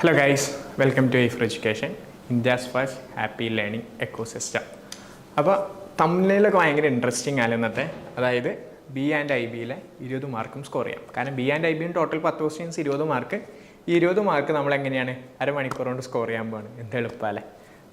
Hello guys welcome to four education India's first happy learning ecosystem അപ്പോൾ തമിഴിലൊക്കെ ഭയങ്കര interesting ആണ് ഇന്നത്തെ അതായത് ബി ആൻഡ് ഐ ബിയിലെ ഇരുപത് മാർക്കും സ്കോർ ചെയ്യാം. കാരണം ബി ആൻഡ് ഐ ബിയും ടോട്ടൽ പത്ത് ക്വസ്റ്റ്യൻസ് ഇരുപത് മാർക്ക് ഈ ഇരുപത് മാർക്ക് നമ്മൾ എങ്ങനെയാണ്? അരമണിക്കൂർ കൊണ്ട് സ്കോർ ചെയ്യാൻ പോവാണ്. എന്ത് എളുപ്പമല്ലേ?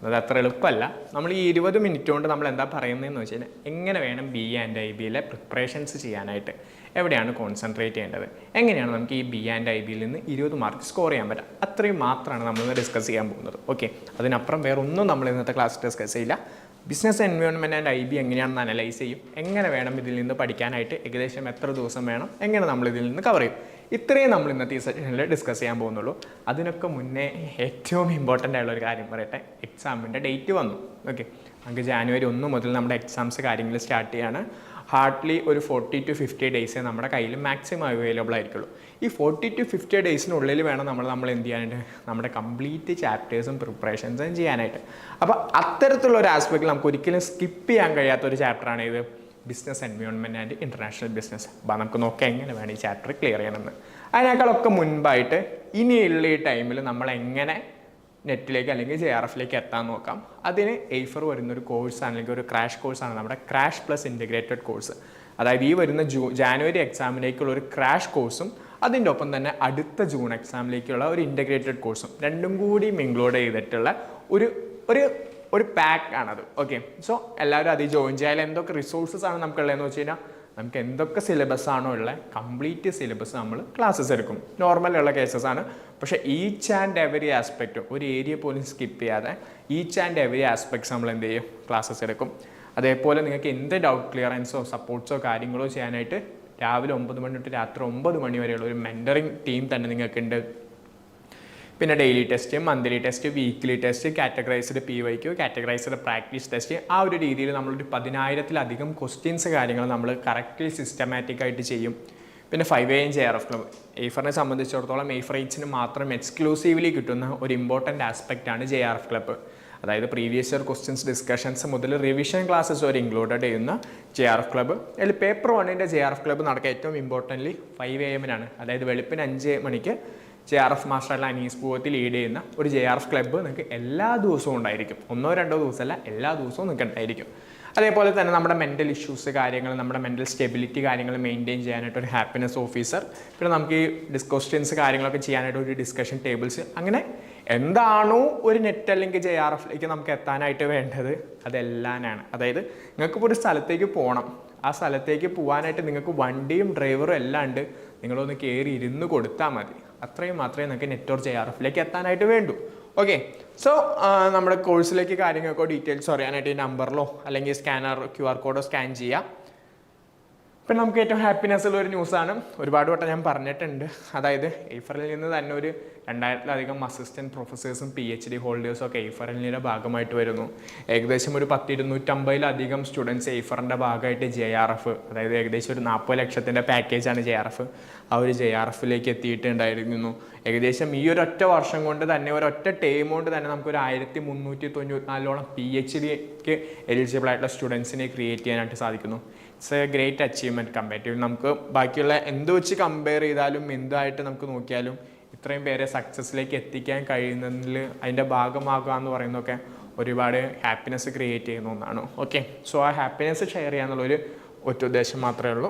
അത് അത്ര എളുപ്പമല്ല. നമ്മൾ ഈ ഇരുപത് മിനിറ്റ് കൊണ്ട് നമ്മൾ എന്താ പറയുന്നതെന്ന് വെച്ച് കഴിഞ്ഞാൽ എങ്ങനെ വേണം ബി ആൻഡ് ഐ ബിയിലെ പ്രിപ്പറേഷൻസ് ചെയ്യാനായിട്ട്? എവിടെയാണ് കോൺസെൻട്രേറ്റ് ചെയ്യേണ്ടത്? എങ്ങനെയാണ് നമുക്ക് ഈ ബി ആൻഡ് ഐ ബിയിൽ നിന്ന് ഇരുപത് മാർക്ക് സ്കോർ ചെയ്യാൻ പറ്റുക? അത്രയും മാത്രമാണ് നമ്മൾ ഡിസ്കസ് ചെയ്യാൻ പോകുന്നത്. ഓക്കെ അതിനപ്പുറം വേറെ ഒന്നും നമ്മൾ ഇന്നത്തെ ക്ലാസ് ഡിസ്കസ് ചെയ്യില്ല. Business environment and I B എങ്ങനെയാണെന്ന് അനലൈസ് ചെയ്യും. എങ്ങനെ വേണം ഇതിൽ നിന്ന് പഠിക്കാനായിട്ട് ഏകദേശം എത്ര ദിവസം വേണം? എങ്ങനെ നമ്മൾ ഇതിൽ നിന്ന് കവർ ചെയ്യും? ഇത്രയും നമ്മൾ ഇന്നത്തെ ഈ സെഷനിൽ ഡിസ്കസ് ചെയ്യാൻ പോകുന്നുള്ളൂ. അതിനൊക്കെ മുന്നേ ഏറ്റവും ഇമ്പോർട്ടന്റ് ആയുള്ള ഒരു കാര്യം പറയട്ടെ. എക്സാമിന്റെ ഡേറ്റ് വന്നു. ഓക്കെ നമുക്ക് ജാനുവരി ഒന്ന് മുതൽ നമ്മുടെ എക്സാംസ് കാര്യങ്ങൾ സ്റ്റാർട്ട് ചെയ്യാണ്. ഹാർഡ്ലി ഒരു ഫോർട്ടി ടു ഫിഫ്റ്റി ഡേയ്സേ നമ്മുടെ കയ്യിൽ മാക്സിമം അവൈലബിൾ ആയിരിക്കുള്ളൂ. ഈ ഫോർട്ടി ടു ഫിഫ്റ്റി ഡേയ്സിനുള്ളിൽ വേണം നമ്മൾ നമ്മൾ എന്ത് ചെയ്യാനായിട്ട്? നമ്മുടെ കംപ്ലീറ്റ് ചാപ്റ്റേഴ്സും പ്രിപ്പറേഷൻസും ചെയ്യാനായിട്ട്. അപ്പോൾ അത്തരത്തിലുള്ള ഒരു ആസ്പെക്റ്റിൽ നമുക്ക് ഒരിക്കലും സ്കിപ്പ് ചെയ്യാൻ കഴിയാത്ത ഒരു ചാപ്റ്ററാണ് ഇത് business environment and international business അപ്പോൾ നമുക്ക് നോക്കാം എങ്ങനെ വേണം ഈ ചാപ്റ്റർ ക്ലിയർ ചെയ്യണമെന്ന്. അതിനേക്കാളൊക്കെ മുൻപായിട്ട് ഇനിയുള്ള ഈ ടൈമിൽ നമ്മൾ എങ്ങനെ നെറ്റിലേക്ക് അല്ലെങ്കിൽ ജെ ആർ എഫിലേക്ക് എത്താൻ നോക്കാം. അതിന് എയ്ഫർ വരുന്ന ഒരു കോഴ്സാണ് അല്ലെങ്കിൽ ഒരു ക്രാഷ് കോഴ്സാണ് നമ്മുടെ ക്രാഷ് പ്ലസ് ഇന്റഗ്രേറ്റഡ് കോഴ്സ് അതായത് ഈ വരുന്ന ജൂ ജാനുവരി എക്സാമിലേക്കുള്ള ഒരു ക്രാഷ് കോഴ്സും അതിന്റെ ഒപ്പം തന്നെ അടുത്ത ജൂൺ എക്സാമിലേക്കുള്ള ഒരു ഇന്റഗ്രേറ്റഡ് കോഴ്സും രണ്ടും കൂടി ഇൻക്ലൂഡ് ചെയ്തിട്ടുള്ള ഒരു ഒരു ഒരു പാക്ക് ആണത്. ഓക്കെ സോ എല്ലാവരും അതിൽ ജോയിൻ ചെയ്യാൻ എന്തൊക്കെ റിസോഴ്സസ് ആണ് നമുക്കുള്ളതെന്ന് വെച്ച് കഴിഞ്ഞാൽ നമുക്ക് എന്തൊക്കെ സിലബസ് ആണോ ഉള്ളത് കംപ്ലീറ്റ് സിലബസ് നമ്മൾ ക്ലാസ്സസ് എടുക്കും. നോർമൽ ഉള്ള കേസസ് ആണ്. പക്ഷേ ഈച്ച് ആൻഡ് എവറി ആസ്പെക്റ്റ് ഒരു ഏരിയ പോലും സ്കിപ്പ് ചെയ്യാതെ ഈച്ച് ആൻഡ് എവറി ആസ്പെക്ട്സ് നമ്മൾ എന്ത് ചെയ്യും? ക്ലാസ്സസ് എടുക്കും. അതേപോലെ നിങ്ങൾക്ക് എന്ത് ഡൗട്ട് ക്ലിയറൻസോ സപ്പോർട്ട്സോ കാര്യങ്ങളോ ചെയ്യാനായിട്ട് രാവിലെ ഒമ്പത് മണി തൊട്ട് രാത്രി ഒമ്പത് മണി വരെയുള്ള ഒരു മെന്ററിങ് ടീം തന്നെ നിങ്ങൾക്കുണ്ട്. പിന്നെ daily test monthly test weekly test categorised P Y Q categorised practice test ആ ഒരു രീതിയിൽ നമ്മളൊരു പതിനായിരത്തിലധികം ക്വസ്റ്റ്യൻസ് കാര്യങ്ങൾ നമ്മൾ കറക്റ്റ്ലി സിസ്റ്റമാറ്റിക്കായിട്ട് ചെയ്യും. പിന്നെ five A inch air F club എയ്ഫറിനെ സംബന്ധിച്ചിടത്തോളം എയ്ഫറേറ്റ്സിന് മാത്രം എക്സ്ക്ലൂസീവ്ലി കിട്ടുന്ന ഒരു ഇമ്പോർട്ടന്റ് ആസ്പെക്റ്റ് ആണ് ജെ ആർ എഫ് ക്ലബ്ബ് അതായത് പ്രീവിയസ് ഇയർ ക്വസ്റ്റ്യൻസ് ഡിസ്കഷൻസ് മുതൽ റിവിഷൻ ക്ലാസ്സസ് വരെ ഇൻക്ലൂഡഡ് ചെയ്യുന്ന ജെ ആർ എഫ് ക്ലബ്ബ് അതിൽ പേപ്പർ വണ്ണിന്റെ ജെ ആർ എഫ് ക്ലബ്ബ് നടക്കുക ഏറ്റവും ഇമ്പോർട്ടന്റ്ലി ഫൈവ് എ എമ്മിനാണ് അതായത് വെളുപ്പിന് അഞ്ച് മണിക്ക് J R F master Anees Poovathil lead ചെയ്യുന്ന ഒരു ജെ ആർ എഫ് ക്ലബ്ബ് നിങ്ങൾക്ക് എല്ലാ ദിവസവും ഉണ്ടായിരിക്കും. ഒന്നോ രണ്ടോ ദിവസമല്ല എല്ലാ ദിവസവും നിങ്ങൾക്ക് ഉണ്ടായിരിക്കും. അതേപോലെ തന്നെ നമ്മുടെ മെന്റൽ ഇഷ്യൂസ് കാര്യങ്ങൾ നമ്മുടെ മെന്റൽ സ്റ്റെബിലിറ്റി കാര്യങ്ങൾ മെയിന്റെയിൻ ചെയ്യാനായിട്ട് ഒരു ഹാപ്പിനെസ് ഓഫീസർ പിന്നെ നമുക്ക് ഈ ഡിസ്കോസ്റ്റൻസ് കാര്യങ്ങളൊക്കെ ചെയ്യാനായിട്ട് ഒരു ഡിസ്കഷൻ ടേബിൾസ് അങ്ങനെ എന്താണോ ഒരു നെറ്റ് അല്ലെങ്കിൽ ജെ ആർ എഫിലേക്ക് നമുക്ക് എത്താനായിട്ട് വേണ്ടത് അതെല്ലാനാണ്. അതായത് നിങ്ങൾക്ക് ഇപ്പോൾ ഒരു സ്ഥലത്തേക്ക് പോകണം ആ സ്ഥലത്തേക്ക് പോകാനായിട്ട് നിങ്ങൾക്ക് വണ്ടിയും ഡ്രൈവറും എല്ലാം ഉണ്ട്. നിങ്ങളൊന്ന് കയറി ഇരുന്ന് കൊടുത്താൽ മതി. അത്രയും മാത്രമേ നിങ്ങൾക്ക് നെറ്റ്വർക്ക് ജെ ആർ എഫിലേക്ക് എത്താനായിട്ട് വേണ്ടൂ. ഓക്കെ സോ നമ്മുടെ കോഴ്സിലേക്ക് കാര്യങ്ങൾക്കോ ഡീറ്റെയിൽസ് അറിയാനായിട്ട് ഈ നമ്പറിലോ അല്ലെങ്കിൽ സ്കാനർ ക്യു ആർ കോഡോ സ്കാൻ ചെയ്യാം. പിന്നെ നമുക്ക് ഏറ്റവും ഹാപ്പിനെസ് ഉള്ള ഒരു ന്യൂസാണ് ഒരുപാട് വട്ടം ഞാൻ പറഞ്ഞിട്ടുണ്ട്. അതായത് എയ്ഫറിൽ നിന്ന് തന്നെ ഒരു രണ്ടായിരത്തിലധികം അസിസ്റ്റന്റ് പ്രൊഫസേഴ്സും പി എച്ച് ഡി ഹോൾഡേഴ്സും ഒക്കെ എയ്ഫറിന്റെ ഭാഗമായിട്ട് വരുന്നു. ഏകദേശം ഒരു പത്ത് ഇരുന്നൂറ്റമ്പതിലധികം സ്റ്റുഡൻസ് എയ്ഫറിന്റെ ഭാഗമായിട്ട് ജെ ആർ എഫ് അതായത് ഏകദേശം ഒരു നാൽപ്പത് ലക്ഷത്തിന്റെ പാക്കേജാണ് ജെ ആർ എഫ് ആ ഒരു ജെ ആർ എഫിലേക്ക് എത്തിയിട്ടുണ്ടായിരുന്നു. ഏകദേശം ഈ ഒരൊറ്റ വർഷം കൊണ്ട് തന്നെ ഒരൊറ്റ ടേം കൊണ്ട് തന്നെ നമുക്ക് ഒരു ആയിരത്തി മുന്നൂറ്റി തൊണ്ണൂറ്റിനാലോളം പി എച്ച് ഡിക്ക് എലിജിബിൾ ആയിട്ടുള്ള സ്റ്റുഡൻസിനെ ക്രിയേറ്റ് ചെയ്യാനായിട്ട് സാധിക്കുന്നു. It's a great achievement comparative നമുക്ക് ബാക്കിയുള്ള എന്ത് വെച്ച് കമ്പയർ ചെയ്താലും എന്തായിട്ട് നമുക്ക് നോക്കിയാലും ഇത്രയും പേരെ സക്സസ്സിലേക്ക് എത്തിക്കാൻ കഴിയുന്നതിൽ അതിന്റെ ഭാഗമാകുക എന്ന് പറയുന്നതൊക്കെ ഒരുപാട് ഹാപ്പിനെസ് ക്രിയേറ്റ് ചെയ്യുന്ന ഒന്നാണ്. ഓക്കെ സോ ആ ഹാപ്പിനെസ് ഷെയർ ചെയ്യാന്നുള്ളൊരു ഒറ്റ ഉദ്ദേശം മാത്രമേ ഉള്ളൂ.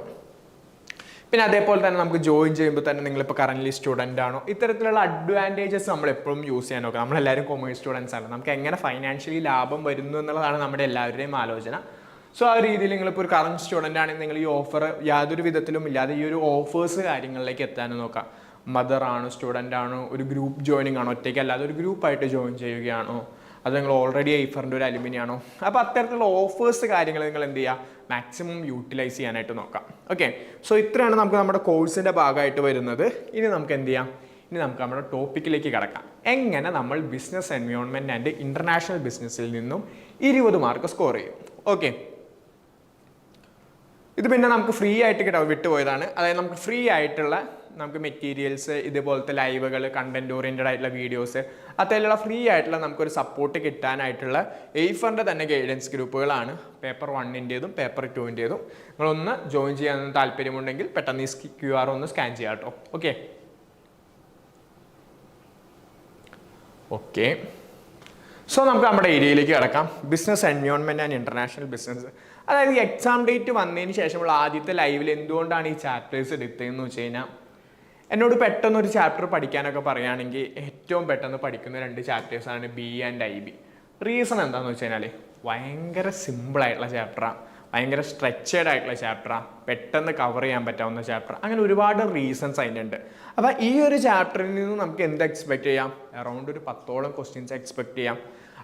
പിന്നെ അതേപോലെ തന്നെ നമുക്ക് ജോയിൻ ചെയ്യുമ്പോൾ തന്നെ നിങ്ങളിപ്പോൾ കറന്റ്ലി സ്റ്റുഡന്റ് ആണോ? ഇത്തരത്തിലുള്ള അഡ്വാന്റേജസ് നമ്മൾ എപ്പോഴും യൂസ് ചെയ്യാൻ നോക്കുക നമ്മളെല്ലാവരും കൊമേഴ്സ് സ്റ്റുഡൻസ് ആണ് നമുക്ക് എങ്ങനെ ഫൈനാൻഷ്യലി ലാഭം വരുന്നു എന്നുള്ളതാണ് നമ്മുടെ എല്ലാവരുടെയും ആലോചന. സോ ആ രീതിയിൽ നിങ്ങളിപ്പോൾ ഒരു കറണ്ട് സ്റ്റുഡന്റ് ആണെങ്കിൽ നിങ്ങൾ ഈ ഓഫർ യാതൊരു വിധത്തിലും ഇല്ലാതെ ഈ ഒരു ഓഫേഴ്സ് കാര്യങ്ങളിലേക്ക് എത്താനും നോക്കാം. മദർ ആണോ സ്റ്റുഡന്റ് ആണോ ഒരു ഗ്രൂപ്പ് ജോയിനിങ് ആണോ ഒറ്റയ്ക്ക് അല്ലാതെ ഒരു ഗ്രൂപ്പായിട്ട് ജോയിൻ ചെയ്യുകയാണോ അത് നിങ്ങൾ ഓൾറെഡി ഐഫറിന്റെ ഒരു അലുമിനി ആണോ? അപ്പോൾ അത്തരത്തിലുള്ള ഓഫേഴ്സ് കാര്യങ്ങൾ നിങ്ങൾ എന്ത് ചെയ്യുക മാക്സിമം യൂട്ടിലൈസ് ചെയ്യാനായിട്ട് നോക്കാം. ഓക്കെ സോ ഇത്രയാണ് നമുക്ക് നമ്മുടെ കോഴ്സിന്റെ ഭാഗമായിട്ട് വരുന്നത്. ഇനി നമുക്ക് എന്ത് ചെയ്യാം? ഇനി നമുക്ക് നമ്മുടെ ടോപ്പിക്കിലേക്ക് കിടക്കാം. എങ്ങനെ നമ്മൾ ബിസിനസ് എൻവയോൺമെന്റ് ആൻഡ് ഇന്റർനാഷണൽ ബിസിനസ്സിൽ നിന്നും ഇരുപത് മാർക്ക് സ്കോർ ചെയ്യും? ഓക്കെ ഇത് പിന്നെ നമുക്ക് ഫ്രീ ആയിട്ട് കിട്ടാം വിട്ടുപോയതാണ്. അതായത് നമുക്ക് ഫ്രീ ആയിട്ടുള്ള നമുക്ക് മെറ്റീരിയൽസ് ഇതുപോലത്തെ ലൈവുകൾ കണ്ടന്റ് ഓറിയന്റഡ് ആയിട്ടുള്ള വീഡിയോസ് അത്തരത്തിലുള്ള ഫ്രീ ആയിട്ടുള്ള നമുക്കൊരു സപ്പോർട്ട് കിട്ടാനായിട്ടുള്ള എയ്ഫറിന്റെ തന്നെ ഗൈഡൻസ് ഗ്രൂപ്പുകളാണ്. പേപ്പർ വണ്ണിന്റേതും പേപ്പർ ടുവിന്റെതും നിങ്ങളൊന്ന് ജോയിൻ ചെയ്യാൻ താല്പര്യമുണ്ടെങ്കിൽ പെട്ടെന്ന് ഈ ക്യു ആർ ഒന്ന് സ്കാൻ ചെയ്യാം കേട്ടോ. ഓക്കെ ഓക്കെ സോ നമുക്ക് നമ്മുടെ ഏരിയയിലേക്ക് കിടക്കാം. Business environment and international business അതായത് എക്സാം ഡേറ്റ് വന്നതിന് ശേഷമുള്ള ആദ്യത്തെ ലൈവിൽ എന്തുകൊണ്ടാണ് ഈ ചാപ്റ്റേഴ്സ് എടുത്തതെന്ന് വെച്ച് കഴിഞ്ഞാൽ എന്നോട് പെട്ടെന്ന് ഒരു ചാപ്റ്റർ പഠിക്കാനൊക്കെ പറയുകയാണെങ്കിൽ ഏറ്റവും പെട്ടെന്ന് പഠിക്കുന്ന രണ്ട് ചാപ്റ്റേഴ്സാണ് B and I B reason എന്താണെന്ന് വെച്ച് കഴിഞ്ഞാൽ ഭയങ്കര സിമ്പിളായിട്ടുള്ള ചാപ്റ്ററാണ് ഭയങ്കര സ്ട്രെച്ചേഡ് ആയിട്ടുള്ള ചാപ്റ്ററാണ് പെട്ടെന്ന് കവർ ചെയ്യാൻ പറ്റാവുന്ന ചാപ്റ്റർ അങ്ങനെ ഒരുപാട് റീസൺസ് അതിനുണ്ട്. അപ്പോൾ ഈ ഒരു ചാപ്റ്ററിൽ നിന്ന് നമുക്ക് എന്ത് എക്സ്പെക്ട് ചെയ്യാം? അറൗണ്ട് ഒരു പത്തോളം ക്വസ്റ്റ്യൻസ് എക്സ്പെക്ട് ചെയ്യാം.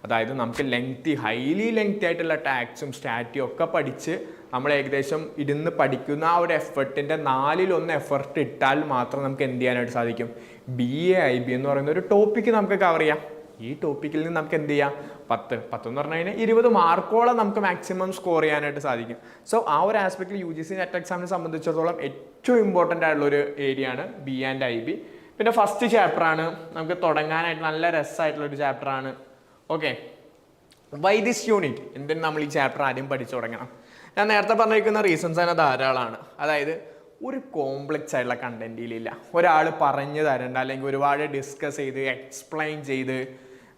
അതായത് നമുക്ക് ലെങ്തി ഹൈലി ലെങ്തി ആയിട്ടുള്ള ടാക്സും സ്റ്റാറ്റിയും ഒക്കെ പഠിച്ച് നമ്മൾ ഏകദേശം ഇരുന്ന് പഠിക്കുന്ന ആ ഒരു എഫർട്ടിന്റെ നാലിലൊന്ന് എഫർട്ട് ഇട്ടാൽ മാത്രം നമുക്ക് എന്ത് ചെയ്യാനായിട്ട് സാധിക്കും? ബി എ ഐ ബി എന്ന് പറയുന്ന ഒരു ടോപ്പിക്ക് നമുക്ക് കവർ ചെയ്യാം. ഈ ടോപ്പിക്കിൽ നിന്ന് നമുക്ക് എന്ത് ചെയ്യാം? പത്ത് പത്ത് എന്ന് പറഞ്ഞു കഴിഞ്ഞാൽ ഇരുപത് മാർക്കോളം നമുക്ക് മാക്സിമം സ്കോർ ചെയ്യാനായിട്ട് സാധിക്കും. സോ ആ ഒരു ആസ്പെക്റ്റിൽ യു ജി സി നെറ്റ് എക്സാമിനെ സംബന്ധിച്ചിടത്തോളം ഏറ്റവും ഇമ്പോർട്ടന്റ് ആയിട്ടുള്ള ഒരു ഏരിയ ആണ് ബി ആൻഡ് ഐ ബി പിന്നെ ഫസ്റ്റ് ചാപ്റ്റർ ആണ്. നമുക്ക് തുടങ്ങാനായിട്ട് നല്ല രസമായിട്ടുള്ള ഒരു ചാപ്റ്റർ ആണ്. ഓക്കെ വൈ ദിസ് യൂണിറ്റ് എന്തിനും നമ്മൾ ഈ ചാപ്റ്റർ ആദ്യം പഠിച്ചു തുടങ്ങണം? ഞാൻ നേരത്തെ പറഞ്ഞിരിക്കുന്ന റീസൺസ് തന്നെ ധാരാളമാണ് അതായത് ഒരു കോംപ്ലക്സ് ആയിട്ടുള്ള കണ്ടന്റിലില്ല ഒരാൾ പറഞ്ഞു തരേണ്ട അല്ലെങ്കിൽ ഒരുപാട് ഡിസ്കസ് ചെയ്ത് എക്സ്പ്ലെയിൻ ചെയ്ത്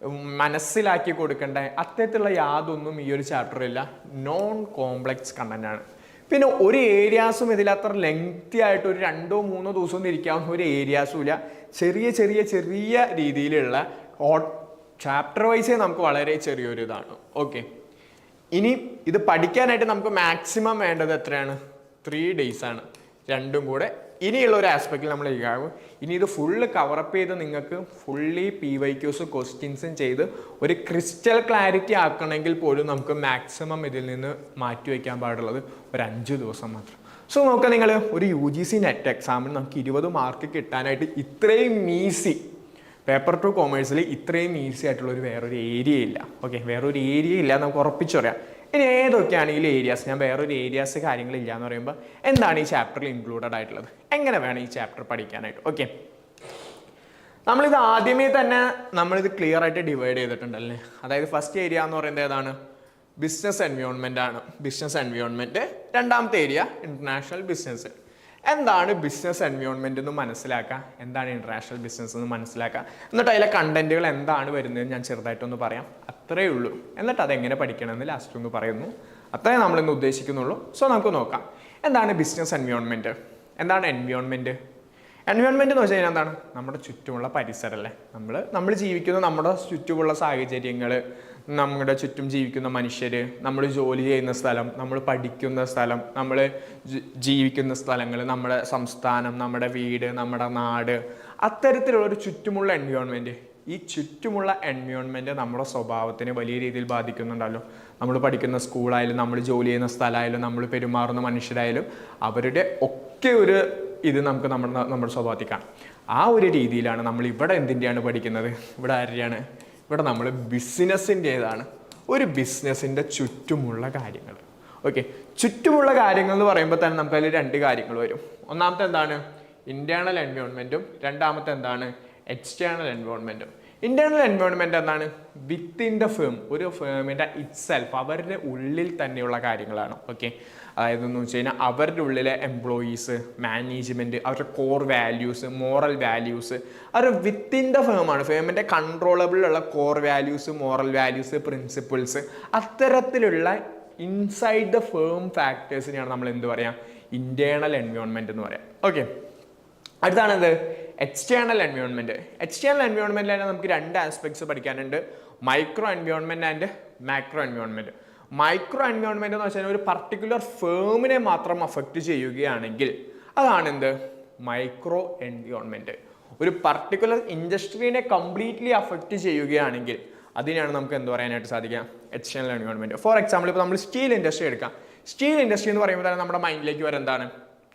മനസ്സിലാക്കി കൊടുക്കേണ്ട അത്തരത്തിലുള്ള യാതൊന്നും ഈ ഒരു ചാപ്റ്ററില്ല നോൺ കോംപ്ലക്സ് കണ്ടന്റ് ആണ്. പിന്നെ ഒരു ഏരിയാസും ഇതിൽ അത്ര ലെങ്തി ആയിട്ട് ഒരു രണ്ടോ മൂന്നോ ദിവസം ഇരിക്കാവുന്ന ഒരു ഏരിയാസും ഇല്ല. ചെറിയ ചെറിയ ചെറിയ രീതിയിലുള്ള ചാപ്റ്റർ വൈസേ നമുക്ക് വളരെ ചെറിയൊരു ഇതാണ്. ഓക്കെ ഇനി ഇത് പഠിക്കാനായിട്ട് നമുക്ക് മാക്സിമം വേണ്ടത് എത്രയാണ്? ത്രീ ഡേയ്സ് ആണ്. രണ്ടും കൂടെ ഇനിയുള്ള ഒരു ആസ്പെക്റ്റിൽ നമ്മൾ ഇരിക്കാവും ഇനി ഇത് ഫുള്ള് കവറപ്പ് ചെയ്ത് നിങ്ങൾക്ക് ഫുള്ളി പി വൈ ക്യൂസ് ക്വസ്റ്റ്യൻസും ചെയ്ത് ഒരു ക്രിസ്റ്റൽ ക്ലാരിറ്റി ആക്കണമെങ്കിൽ പോലും നമുക്ക് മാക്സിമം ഇതിൽ നിന്ന് മാറ്റി വയ്ക്കാൻ പാടുള്ളത് ഒരു അഞ്ച് ദിവസം മാത്രം. സോ നോക്കാം നിങ്ങൾ ഒരു യു ജി സി നെറ്റ് എക്സാമിന് നമുക്ക് ഇരുപത് മാർക്ക് കിട്ടാനായിട്ട് ഇത്രയും ഈസി പേപ്പർ ടു കോമേഴ്സിൽ ഇത്രയും ഈസി ആയിട്ടുള്ള ഒരു വേറൊരു ഏരിയ ഇല്ല. ഓക്കെ വേറൊരു ഏരിയ ഇല്ല നമുക്ക് ഉറപ്പിച്ചു പറയാം ഇനി ഏതൊക്കെയാണ് ഈ ഏരിയാസ് ഞാൻ വേറൊരു ഏരിയാസ് കാര്യങ്ങളില്ല എന്ന് പറയുമ്പോൾ എന്താണ് ഈ ചാപ്റ്ററിൽ ഇൻക്ലൂഡഡ് ആയിട്ടുള്ളത്? എങ്ങനെ വേണം ഈ ചാപ്റ്റർ പഠിക്കാനായിട്ട്? ഓക്കെ നമ്മളിത് ആദ്യമേ തന്നെ നമ്മളിത് ക്ലിയർ ആയിട്ട് ഡിവൈഡ് ചെയ്തിട്ടുണ്ടല്ലേ? അതായത് ഫസ്റ്റ് ഏരിയ എന്ന് പറയുന്നത് ഏതാണ്? ബിസിനസ് എൻവയോൺമെന്റ് ആണ്. ബിസിനസ് എൻവയോൺമെന്റ് രണ്ടാമത്തെ ഏരിയ ഇന്റർനാഷണൽ ബിസിനസ് എന്താണ് ബിസിനസ് എൻവയോൺമെന്റ് എന്ന് മനസ്സിലാക്കുക? എന്താണ് ഇന്റർനാഷണൽ ബിസിനസ് എന്ന് മനസ്സിലാക്കുക? എന്നിട്ട് അതിലെ കണ്ടന്റുകൾ എന്താണ് വരുന്നത് ഞാൻ ചെറുതായിട്ടൊന്ന് പറയാം. അത്രയേ ഉള്ളൂ. എന്നിട്ട് അതെങ്ങനെ പഠിക്കണമെന്ന് ലാസ്റ്റ് ഒന്ന് പറയുന്നു. അത്രേ നമ്മളിന്ന് ഉദ്ദേശിക്കുന്നുള്ളൂ. സോ നമുക്ക് നോക്കാം. എന്താണ് ബിസിനസ് എൻവയോൺമെന്റ് എന്താണ് എൻവയോൺമെന്റ് എൻവയോൺമെന്റ് എന്ന് വെച്ച് കഴിഞ്ഞാൽ എന്താണ്? നമ്മുടെ ചുറ്റുമുള്ള പരിസരമല്ലേ? നമ്മൾ നമ്മൾ ജീവിക്കുന്ന നമ്മുടെ ചുറ്റുമുള്ള സാഹചര്യങ്ങൾ നമ്മുടെ ചുറ്റും ജീവിക്കുന്ന മനുഷ്യർ നമ്മൾ ജോലി ചെയ്യുന്ന സ്ഥലം നമ്മൾ പഠിക്കുന്ന സ്ഥലം നമ്മൾ ജീവിക്കുന്ന സ്ഥലങ്ങൾ നമ്മുടെ സംസ്ഥാനം നമ്മുടെ വീട് നമ്മുടെ നാട് അത്തരത്തിലുള്ള ഒരു ചുറ്റുമുള്ള എൻവയോൺമെന്റ് ഈ ചുറ്റുമുള്ള എൻവയോൺമെന്റ് നമ്മുടെ സ്വഭാവത്തിന് വലിയ രീതിയിൽ ബാധിക്കുന്നുണ്ടല്ലോ. നമ്മൾ പഠിക്കുന്ന സ്കൂളായാലും നമ്മൾ ജോലി ചെയ്യുന്ന സ്ഥലമായാലും നമ്മൾ പെരുമാറുന്ന മനുഷ്യരായാലും അവരുടെ ഒക്കെ ഒരു ഇത് നമുക്ക് നമ്മുടെ നമ്മുടെ സ്വഭാവത്തിൽ കാണാം. ആ ഒരു രീതിയിലാണ് നമ്മൾ ഇവിടെ എന്തിന്റെയാണ് പഠിക്കുന്നത്? ഇവിടെ ആരുടെയാണ്? ഇവിടെ നമ്മൾ ബിസിനസ്സിന്റേതാണ്. ഒരു ബിസിനസ്സിന്റെ ചുറ്റുമുള്ള കാര്യങ്ങൾ. ഓക്കെ ചുറ്റുമുള്ള കാര്യങ്ങൾ എന്ന് പറയുമ്പോൾ തന്നെ നമുക്ക് അതിൽ രണ്ട് കാര്യങ്ങൾ വരും. ഒന്നാമത്തെ എന്താണ്? ഇന്റേർണൽ എൻവയോൺമെന്റും രണ്ടാമത്തെ എന്താണ്? എക്സ്റ്റേണൽ എൻവയോൺമെന്റും ഇന്റേണൽ എൻവയോൺമെന്റ് എന്താണ്? വിത്തിൻ ദ ഫേം ഒരു ഫേമിന്റെ ഇറ്റ്സെൽഫ് അവരുടെ ഉള്ളിൽ തന്നെയുള്ള കാര്യങ്ങളാണ്. ഓക്കെ അതായത് എന്ന് വെച്ച് കഴിഞ്ഞാൽ അവരുടെ ഉള്ളിലെ എംപ്ലോയീസ് മാനേജ്മെന്റ് അവരുടെ കോർ വാല്യൂസ് മോറൽ വാല്യൂസ് അവർ വിത്തിൻ ദ ഫേമാണ് ഫേമിന്റെ കൺട്രോളബിളുള്ള core values moral values principles അത്തരത്തിലുള്ള ഇൻസൈഡ് ദ ഫേം ഫാക്ടേഴ്സിനെയാണ് നമ്മൾ എന്ത് പറയാം? ഇന്റേണൽ എൻവയോൺമെന്റ് എന്ന് പറയാം. ഓക്കെ അടുത്താണത് എക്സ്റ്റേണൽ എൻവയോൺമെന്റ് എക്സ്റ്റേണൽ എൻവയോൺമെന്റിൽ നമുക്ക് രണ്ട് ആസ്പെക്ട്സ് പഠിക്കാനുണ്ട്. Micro environment and macro environment micro environment എന്ന് വെച്ചാൽ ഒരു പർട്ടിക്കുലർ ഫേമിനെ മാത്രം അഫക്റ്റ് ചെയ്യുകയാണെങ്കിൽ അതാണ് എന്ത് മൈക്രോ എൻവയോൺമെന്റ് ഒരു പർട്ടിക്കുലർ ഇൻഡസ്ട്രീനെ കംപ്ലീറ്റ്ലി അഫക്റ്റ് ചെയ്യുകയാണെങ്കിൽ അതിനാണ് നമുക്ക് എന്ത് പറയാനായിട്ട് സാധിക്കുക? എക്സ്റ്റേണൽ എൻവയോൺമെന്റ് ഫോർ എക്സാമ്പിൾ ഇപ്പോൾ നമ്മൾ സ്റ്റീൽ ഇൻഡസ്ട്രി എടുക്കാം. സ്റ്റീൽ ഇൻഡസ്ട്രി എന്ന് പറയുമ്പോൾ തന്നെ നമ്മുടെ മൈൻഡിലേക്ക് വരെ എന്താണ്?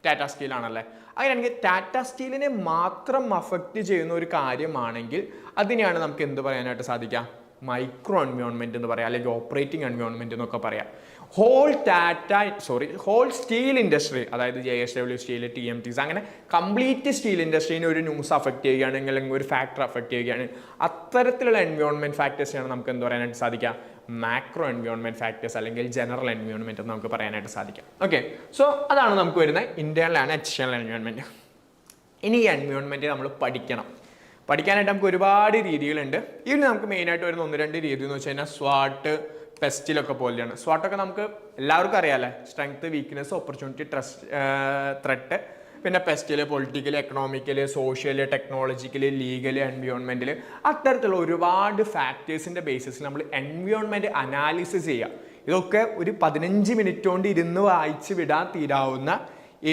ടാറ്റ സ്റ്റീൽ ആണല്ലേ? അങ്ങനെയാണെങ്കിൽ ടാറ്റ സ്റ്റീലിനെ മാത്രം അഫക്റ്റ് ചെയ്യുന്ന ഒരു കാര്യമാണെങ്കിൽ അതിനെയാണ് നമുക്ക് എന്ത് പറയാനായിട്ട് സാധിക്കുക? മൈക്രോ എൻവയോൺമെന്റ് എന്ന് പറയാം അല്ലെങ്കിൽ ഓപ്പറേറ്റിംഗ് എൻവയോൺമെന്റ് എന്നൊക്കെ പറയാം. Whole Tata sorry whole steel industry അതായത് J S W steel T M Ts അങ്ങനെ കംപ്ലീറ്റ് സ്റ്റീൽ ഇൻഡസ്ട്രീനെ ഒരു ന്യൂസ് അഫക്റ്റ് ചെയ്യുകയാണെങ്കിൽ അല്ലെങ്കിൽ ഒരു ഫാക്ടർ അഫക്റ്റ് ചെയ്യുകയാണ്. അത്തരത്തിലുള്ള എൻവയോൺമെന്റ് ഫാക്ടേഴ്സിനാണ് നമുക്ക് എന്ത് പറയാനായിട്ട് സാധിക്കുക? മാക്രോ എൻവയോൺമെന്റ് ഫാക്ടേഴ്സ് അല്ലെങ്കിൽ ജനറൽ എൻവയോൺമെന്റ് എന്ന് നമുക്ക് പറയാനായിട്ട് സാധിക്കാം ഓക്കെ സോ അതാണ് നമുക്ക് വരുന്നത് ഇന്ത്യയിലാണ് എക്സ്റ്റേണൽ എൻവയോൺമെന്റ് ഇനി ഈ എൻവയോൺമെന്റ് നമ്മൾ പഠിക്കണം. പഠിക്കാനായിട്ട് നമുക്ക് ഒരുപാട് രീതികളുണ്ട്. ഇതിൽ നമുക്ക് മെയിനായിട്ട് വരുന്ന ഒന്ന് രണ്ട് രീതി എന്ന് വെച്ച് കഴിഞ്ഞാൽ സ്വാട്ട് പെസ്റ്റിലൊക്കെ പോലെയാണ്. സ്വാട്ടൊക്കെ നമുക്ക് എല്ലാവർക്കും അറിയാമല്ലേ strength weakness opportunity trust threat പിന്നെ PESTEL political economical social technological legal എൻവിയോൺമെന്റിൽ അത്തരത്തിലുള്ള ഒരുപാട് ഫാക്ടേഴ്സിന്റെ ബേസിസിൽ നമ്മൾ എൻവിയോൺമെന്റ് അനാലിസിസ് ചെയ്യുക ഇതൊക്കെ ഒരു പതിനഞ്ച് മിനിറ്റ് കൊണ്ട് ഇരുന്ന് വായിച്ച് വിടാൻ തീരാവുന്ന